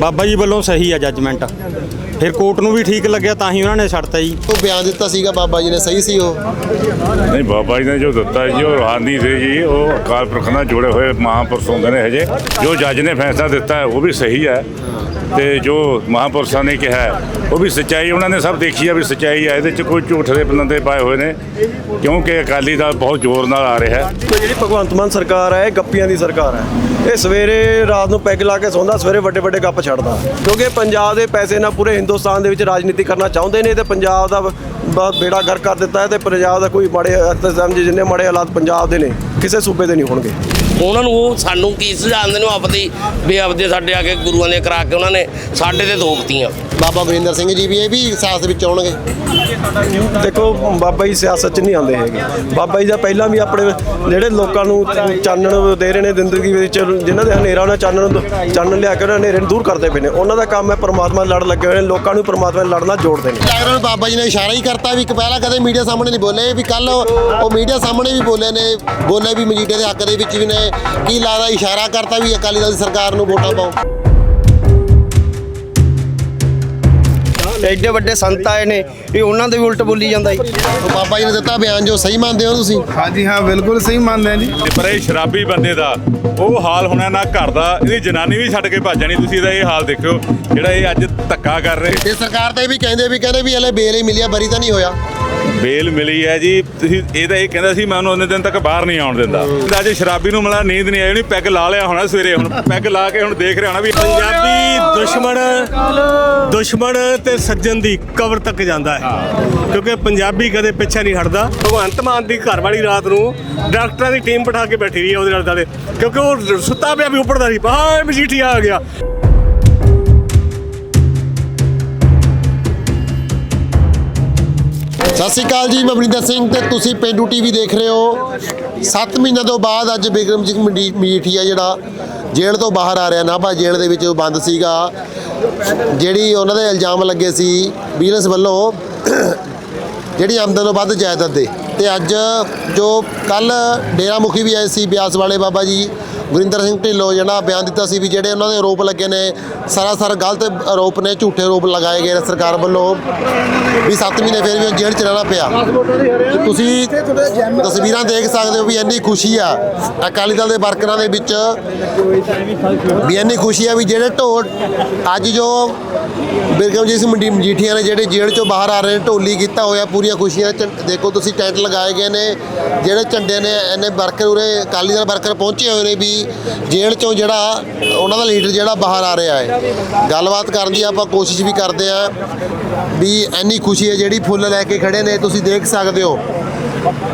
ਬਾਬਾ ਜੀ ਵੱਲੋਂ ਸਹੀ ਆ ਜੱਜਮੈਂਟ ਫਿਰ ਕੋਰਟ ਨੂੰ ਵੀ ਠੀਕ ਲੱਗਿਆ ਤਾਂ ਹੀ ਉਹਨਾਂ ਨੇ ਛੱਡਤਾ ਜੀ। ਉਹ ਬਿਆਨ ਦਿੱਤਾ ਸੀਗਾ ਬਾਬਾ ਜੀ ਨੇ ਸਹੀ ਸੀ ਉਹ? ਨਹੀਂ ਬਾਬਾ ਜੀ ਨੇ ਜੋ ਦਿੱਤਾ ਜੀ ਉਹ ਰੂਹਾਨੀ ਸੀ ਜੀ ਉਹ ਅਕਾਲ ਪੁਰਖ ਨਾਲ ਜੁੜੇ ਹੋਏ ਮਹਾਂਪੁਰਸ਼ ਹੁੰਦੇ ਨੇ ਹਜੇ। ਜੋ ਜੱਜ ਨੇ ਫੈਸਲਾ ਦਿੱਤਾ ਹੈ ਉਹ ਵੀ ਸਹੀ ਹੈ। ਤੇ ਜੋ ਮਹਾਂਪੁਰਸ਼ਾਂ ਨੇ ਕਿਹਾ ਉਹ ਵੀ ਸੱਚਾਈ, ਉਹਨਾਂ ਨੇ ਸਭ ਦੇਖੀ ਆ ਵੀ ਸੱਚਾਈ ਹੈ ਇਹਦੇ ਚ ਕੋਈ ਝੂਠ ਦੇ ਬੰਦੇ ਪਾਏ ਹੋਏ ਨੇ, ਕਿਉਂਕਿ ਅਕਾਲੀ ਦਲ ਬਹੁਤ ਜ਼ੋਰ ਨਾਲ ਆ ਰਿਹਾ ਹੈ। ਤੇ ਜਿਹੜੀ ਭਗਵੰਤ ਮਾਨ ਸਰਕਾਰ ਹੈ ਇਹ ਗੱਪੀਆਂ ਦੀ ਸਰਕਾਰ ਹੈ ਇਹ ਸਵੇਰੇ ਰਾਤ ਨੂੰ ਪੈਗ ਲਾ ਕੇ ਸੌਂਦਾ, ਸਵੇਰੇ ਵੱਡੇ ਵੱਡੇ ਗੱਪ ਛੱਡਦਾ। ਕਿਉਂਕਿ ਪੰਜਾਬ ਦੇ ਪੈਸੇ ਨਾਲ ਪੂਰੇ ਹਿੰਦੁਸਤਾਨ ਦੇ ਵਿੱਚ ਰਾਜਨੀਤੀ ਕਰਨਾ ਚਾਹੁੰਦੇ ਨੇ ਤੇ ਪੰਜਾਬ ਦਾ ਬ- ਬੇੜਾ ਗਰ ਕਰ ਦਿੱਤਾ ਹੈ ਤੇ ਪੰਜਾਬ ਦਾ ਕੋਈ ਮਾੜੇ ਸਮਝ ਜਿੰਨੇ ਮਾੜੇ ਹਾਲਾਤ ਪੰਜਾਬ ਦੇ ਨੇ, ਕਿਸੇ ਸੂਬੇ ਦੇ ਨਹੀਂ ਹੋਣਗੇ। ਉਹਨਾਂ ਨੂੰ ਉਹ ਸਾਨੂੰ ਕੀ ਸੁਝਾਉਂਦੇ ਨੇ ਉਹ ਆਪਦੀ ਵੀ ਆਪਦੇ ਸਾਡੇ ਆ ਕੇ ਗੁਰੂਆਂ ਦੇ ਕਰਾ ਕੇ ਉਹਨਾਂ ਨੇ ਸਾਡੇ ਤੇ ਥੋਪਤੀਆਂ ਬਾਬਾ ਗੁਰਿੰਦਰ ਸਿੰਘ ਜੀ ਵੀ ਇਹ ਵੀ ਸਿਆਸਤ ਵਿੱਚ ਆਉਣਗੇ? ਦੇਖੋ ਬਾਬਾ ਜੀ ਸਿਆਸਤ 'ਚ ਨਹੀਂ ਆਉਂਦੇ ਹੈਗੇ। ਬਾਬਾ ਜੀ ਦਾ ਪਹਿਲਾਂ ਵੀ ਆਪਣੇ ਜਿਹੜੇ ਲੋਕਾਂ ਨੂੰ ਚਾਨਣ ਦੇ ਰਹੇ ਨੇ ਜ਼ਿੰਦਗੀ ਵਿੱਚ ਜਿਨ੍ਹਾਂ ਦੇ ਹਨੇਰਾ ਉਹਨਾਂ ਚਾਨਣ ਚਾਨਣ ਲਿਆ ਕੇ ਉਹਨਾਂ ਹਨੇਰੇ ਨੂੰ ਦੂਰ ਕਰਦੇ ਪਏ ਨੇ। ਉਹਨਾਂ ਦਾ ਕੰਮ ਹੈ ਪਰਮਾਤਮਾ ਨਾਲ ਲੜ ਲੱਗੇ ਹੋਏ ਨੇ ਲੋਕਾਂ ਨੂੰ ਪਰਮਾਤਮਾ ਨਾਲ ਲੜਨਾ ਜੋੜਦੇ ਨੇ। ਲੱਗ ਰਿਹਾ ਬਾਬਾ ਜੀ ਨੇ ਇਸ਼ਾਰਾ ਹੀ ਕਰਤਾ ਵੀ ਇੱਕ ਪਹਿਲਾਂ ਕਦੇ ਮੀਡੀਆ ਸਾਹਮਣੇ ਨਹੀਂ ਬੋਲੇ ਵੀ ਕੱਲ ਉਹ ਮੀਡੀਆ ਸਾਹਮਣੇ ਵੀ ਬੋਲੇ ਨੇ ਬੋਲੇ ਵੀ ਮਜੀਠੇ ਦੇ ਹੱਕ ਦੇ ਵਿੱਚ ਵੀ ਨੇ ਕੀ ਲੱਗਦਾ ਇਸ਼ਾਰਾ ਕਰਤਾ ਵੀ ਅਕਾਲੀ ਦਲ ਦੀ ਸਰਕਾਰ ਨੂੰ ਵੋਟਾਂ ਪਾਓ? ਐਡੇ ਵੱਡੇ ਸੰਤ ਆਏ ਨੇ ਇਹ ਉਹਨਾਂ ਦੇ ਵੀ ਉਲਟ ਬੋਲੀ ਜਾਂਦਾ ਜੀ। ਉਹ ਬਾਬਾ ਜੀ ਨੇ ਦਿੱਤਾ ਬਿਆਨ ਜੋ ਸਹੀ ਮੰਨਦੇ ਹੋ ਤੁਸੀਂ? ਹਾਂਜੀ ਹਾਂ ਬਿਲਕੁਲ ਸਹੀ ਮੰਨਦੇ ਆ ਜੀ। ਤੇ ਪਰ ਇਹ ਸ਼ਰਾਬੀ ਬੰਦੇ ਦਾ ਉਹ ਹਾਲ ਹੋਣਾ ਨਾ ਘਰ ਦਾ ਇਹਦੀ ਜਨਾਨੀ ਵੀ ਛੱਡ ਕੇ ਭੱਜ ਜਾਣੀ ਤੁਸੀਂ ਇਹਦਾ ਇਹ ਹਾਲ ਦੇਖਿਓ ਜਿਹੜਾ ਇਹ ਅੱਜ ਧੱਕਾ ਕਰ ਰਹੇ। ਤੇ ਸਰਕਾਰ ਤਾਂ ਇਹ ਵੀ ਕਹਿੰਦੇ ਵੀ ਕਹਿੰਦੇ ਵੀ ਹਲੇ ਬੇਲ ਹੀ ਮਿਲਿਆ ਬਰੀ ਤਾਂ ਨਹੀਂ ਹੋਇਆ। ਬੇਲ ਮਿਲੀ ਹੈ ਜੀ। ਤੁਸੀਂ ਇਹ ਤਾਂ ਇਹ ਕਹਿੰਦਾ ਸੀ ਮੈਂ ਉਹਨੂੰ ਉਹਨੇ ਦਿਨ ਤੱਕ ਬਾਹਰ ਨਹੀਂ ਆਉਣ ਦਿੰਦਾ। ਅੱਜ ਸ਼ਰਾਬੀ ਨੂੰ ਮਿਲਾ ਨੀਂਦ ਨਹੀਂ ਆਈ ਉਹਨੇ ਪੈਗ ਲਾ ਲਿਆ ਹੋਣਾ ਸਵੇਰੇ ਹੁਣ। ਪੈਗ ਲਾ ਕੇ ਹੁਣ ਦੇਖ ਰਿਹਾ ਹੋਣਾ ਵੀ ਪੰਜਾਬੀ ਦੁਸ਼ਮਣ ਦੁਸ਼ਮਣ ਤੇ ਸੱਜਣ ਦੀ ਕਬਰ ਤੱਕ ਜਾਂਦਾ ਹੈ। ਕਿਉਂਕਿ ਪੰਜਾਬੀ ਕਦੇ ਪਿੱਛੇ ਨਹੀਂ ਹਟਦਾ। ਭਗਵੰਤ ਮਾਨ ਦੀ ਘਰ ਵਾਲੀ ਰਾਤ ਨੂੰ ਡਾਕਟਰਾਂ ਦੀ ਟੀਮ ਬਿਠਾ ਕੇ ਬੈਠੀ ਰਹੀ ਹੈ ਉਹਦੇ ਨਾਲ ਦਾਲੇ ਕਿਉਂਕਿ ਉਹ ਸੁੱਤਾ ਪਿਆ ਵੀ ਉੱਪਰਦਾ ਸੀ। ਹਾਂ ਮਜੀਠੀਆ ਆ ਗਿਆ। ਸਤਿ ਸ਼੍ਰੀ ਅਕਾਲ ਜੀ, ਮੈਂ ਅਮਰਿੰਦਰ ਸਿੰਘ ਤੇ ਤੁਸੀਂ ਪਿੰਡੂ ਟੀਵੀ ਦੇਖ ਰਹੇ ਹੋ। 7 ਮਹੀਨਿਆਂ ਤੋਂ ਬਾਅਦ ਅੱਜ ਬਿਕਰਮਜੀਤ ਮੰਡੀ- ਮਜੀਠੀਆ ਜਿਹੜਾ, ਜੇਲ੍ਹ ਤੋਂ ਬਾਹਰ ਆ ਰਿਹਾ, ਨਾਭਾ ਜੇਲ੍ਹ ਦੇ ਵਿੱਚ ਉਹ ਬੰਦ ਸੀਗਾ। ਜਿਹੜੀ ਉਹਨਾਂ ਦੇ ਇਲਜ਼ਾਮ ਲੱਗੇ ਸੀ ਵਿਜੀਲੈਂਸ ਵੱਲੋਂ, ਜਿਹੜੀ ਆਮਦਨ ਤੋਂ ਵੱਧ ਜਾਇਦਾਦ ਦੇ। ਤੇ ਅੱਜ ਜੋ ਕੱਲ ਡੇਰਾ ਮੁਖੀ ਵੀ ਆਏ ਸੀ, ਬਿਆਸ ਵਾਲੇ ਬਾਬਾ ਜੀ ਗੁਰਿੰਦਰ ਸਿੰਘ ਢਿੱਲੋਂ ਜਿਹੜਾ ਬਿਆਨ ਦਿੱਤਾ ਸੀ ਵੀ ਜਿਹੜੇ ਉਹਨਾਂ ਦੇ ਆਰੋਪ ਲੱਗੇ ਨੇ ਸਰਾਸਰ ਗਲਤ ਆਰੋਪ ਨੇ, ਝੂਠੇ ਆਰੋਪ ਲਗਾਏ ਗਏ ਨੇ ਸਰਕਾਰ ਵੱਲੋਂ, ਵੀ 7 ਮਹੀਨੇ ਫਿਰ ਵੀ ਉਹ ਜੇਲ੍ਹ ਚ ਰਹਿਣਾ ਪਿਆ। ਤੁਸੀਂ ਤਸਵੀਰਾਂ ਦੇਖ ਸਕਦੇ ਹੋ ਵੀ ਇੰਨੀ ਖੁਸ਼ੀ ਆ, ਅਕਾਲੀ ਦਲ ਦੇ ਵਰਕਰਾਂ ਦੇ ਵਿੱਚ, ਵੀ ਇੰਨੀ ਖੁਸ਼ੀ ਆ ਵੀ ਜਿਹੜੇ ਢੋਲ, ਅੱਜ ਜੋ ਬਿਰਗਮਜੀਤ ਸਿੰਘ ਮਜੀਠੀਆਂ ਨੇ ਜਿਹੜੇ ਜੇਲ੍ਹ ਚੋਂ ਬਾਹਰ ਆ ਰਹੇ ਨੇ, ਢੋਲੀ ਕੀਤਾ ਹੋਇਆ, ਪੂਰੀਆਂ ਖੁਸ਼ੀਆਂ ਝੰ- ਦੇਖੋ ਤੁਸੀਂ ਟੈਂਟ ਲਗਾਏ ਗਏ ਨੇ, ਜਿਹੜੇ ਝੰਡੇ ਨੇ, ਇੰਨੇ ਵਰਕਰ ਉਰੇ ਅਕਾਲੀ ਦਲ ਵਰਕਰ ਪਹੁੰਚੇ ਹੋਏ ਨੇ ਵੀ ਜੇਲ੍ਹ ਚੋਂ ਜਿਹੜਾ ਉਹਨਾਂ ਦਾ ਲੀਡਰ ਜਿਹੜਾ ਬਾਹਰ ਆ ਰਿਹਾ ਹੈ। ਗੱਲਬਾਤ ਕਰਨ ਦੀ ਆਪਾਂ ਕੋਸ਼ਿਸ਼ ਵੀ ਕਰਦੇ ਆ ਵੀ ਇੰਨੀ ਖੁਸ਼ੀ ਹੈ ਜਿਹੜੀ ਫੁੱਲ ਲੈ ਕੇ ਖੜੇ ਨੇ, ਤੁਸੀਂ ਦੇਖ ਸਕਦੇ ਹੋ।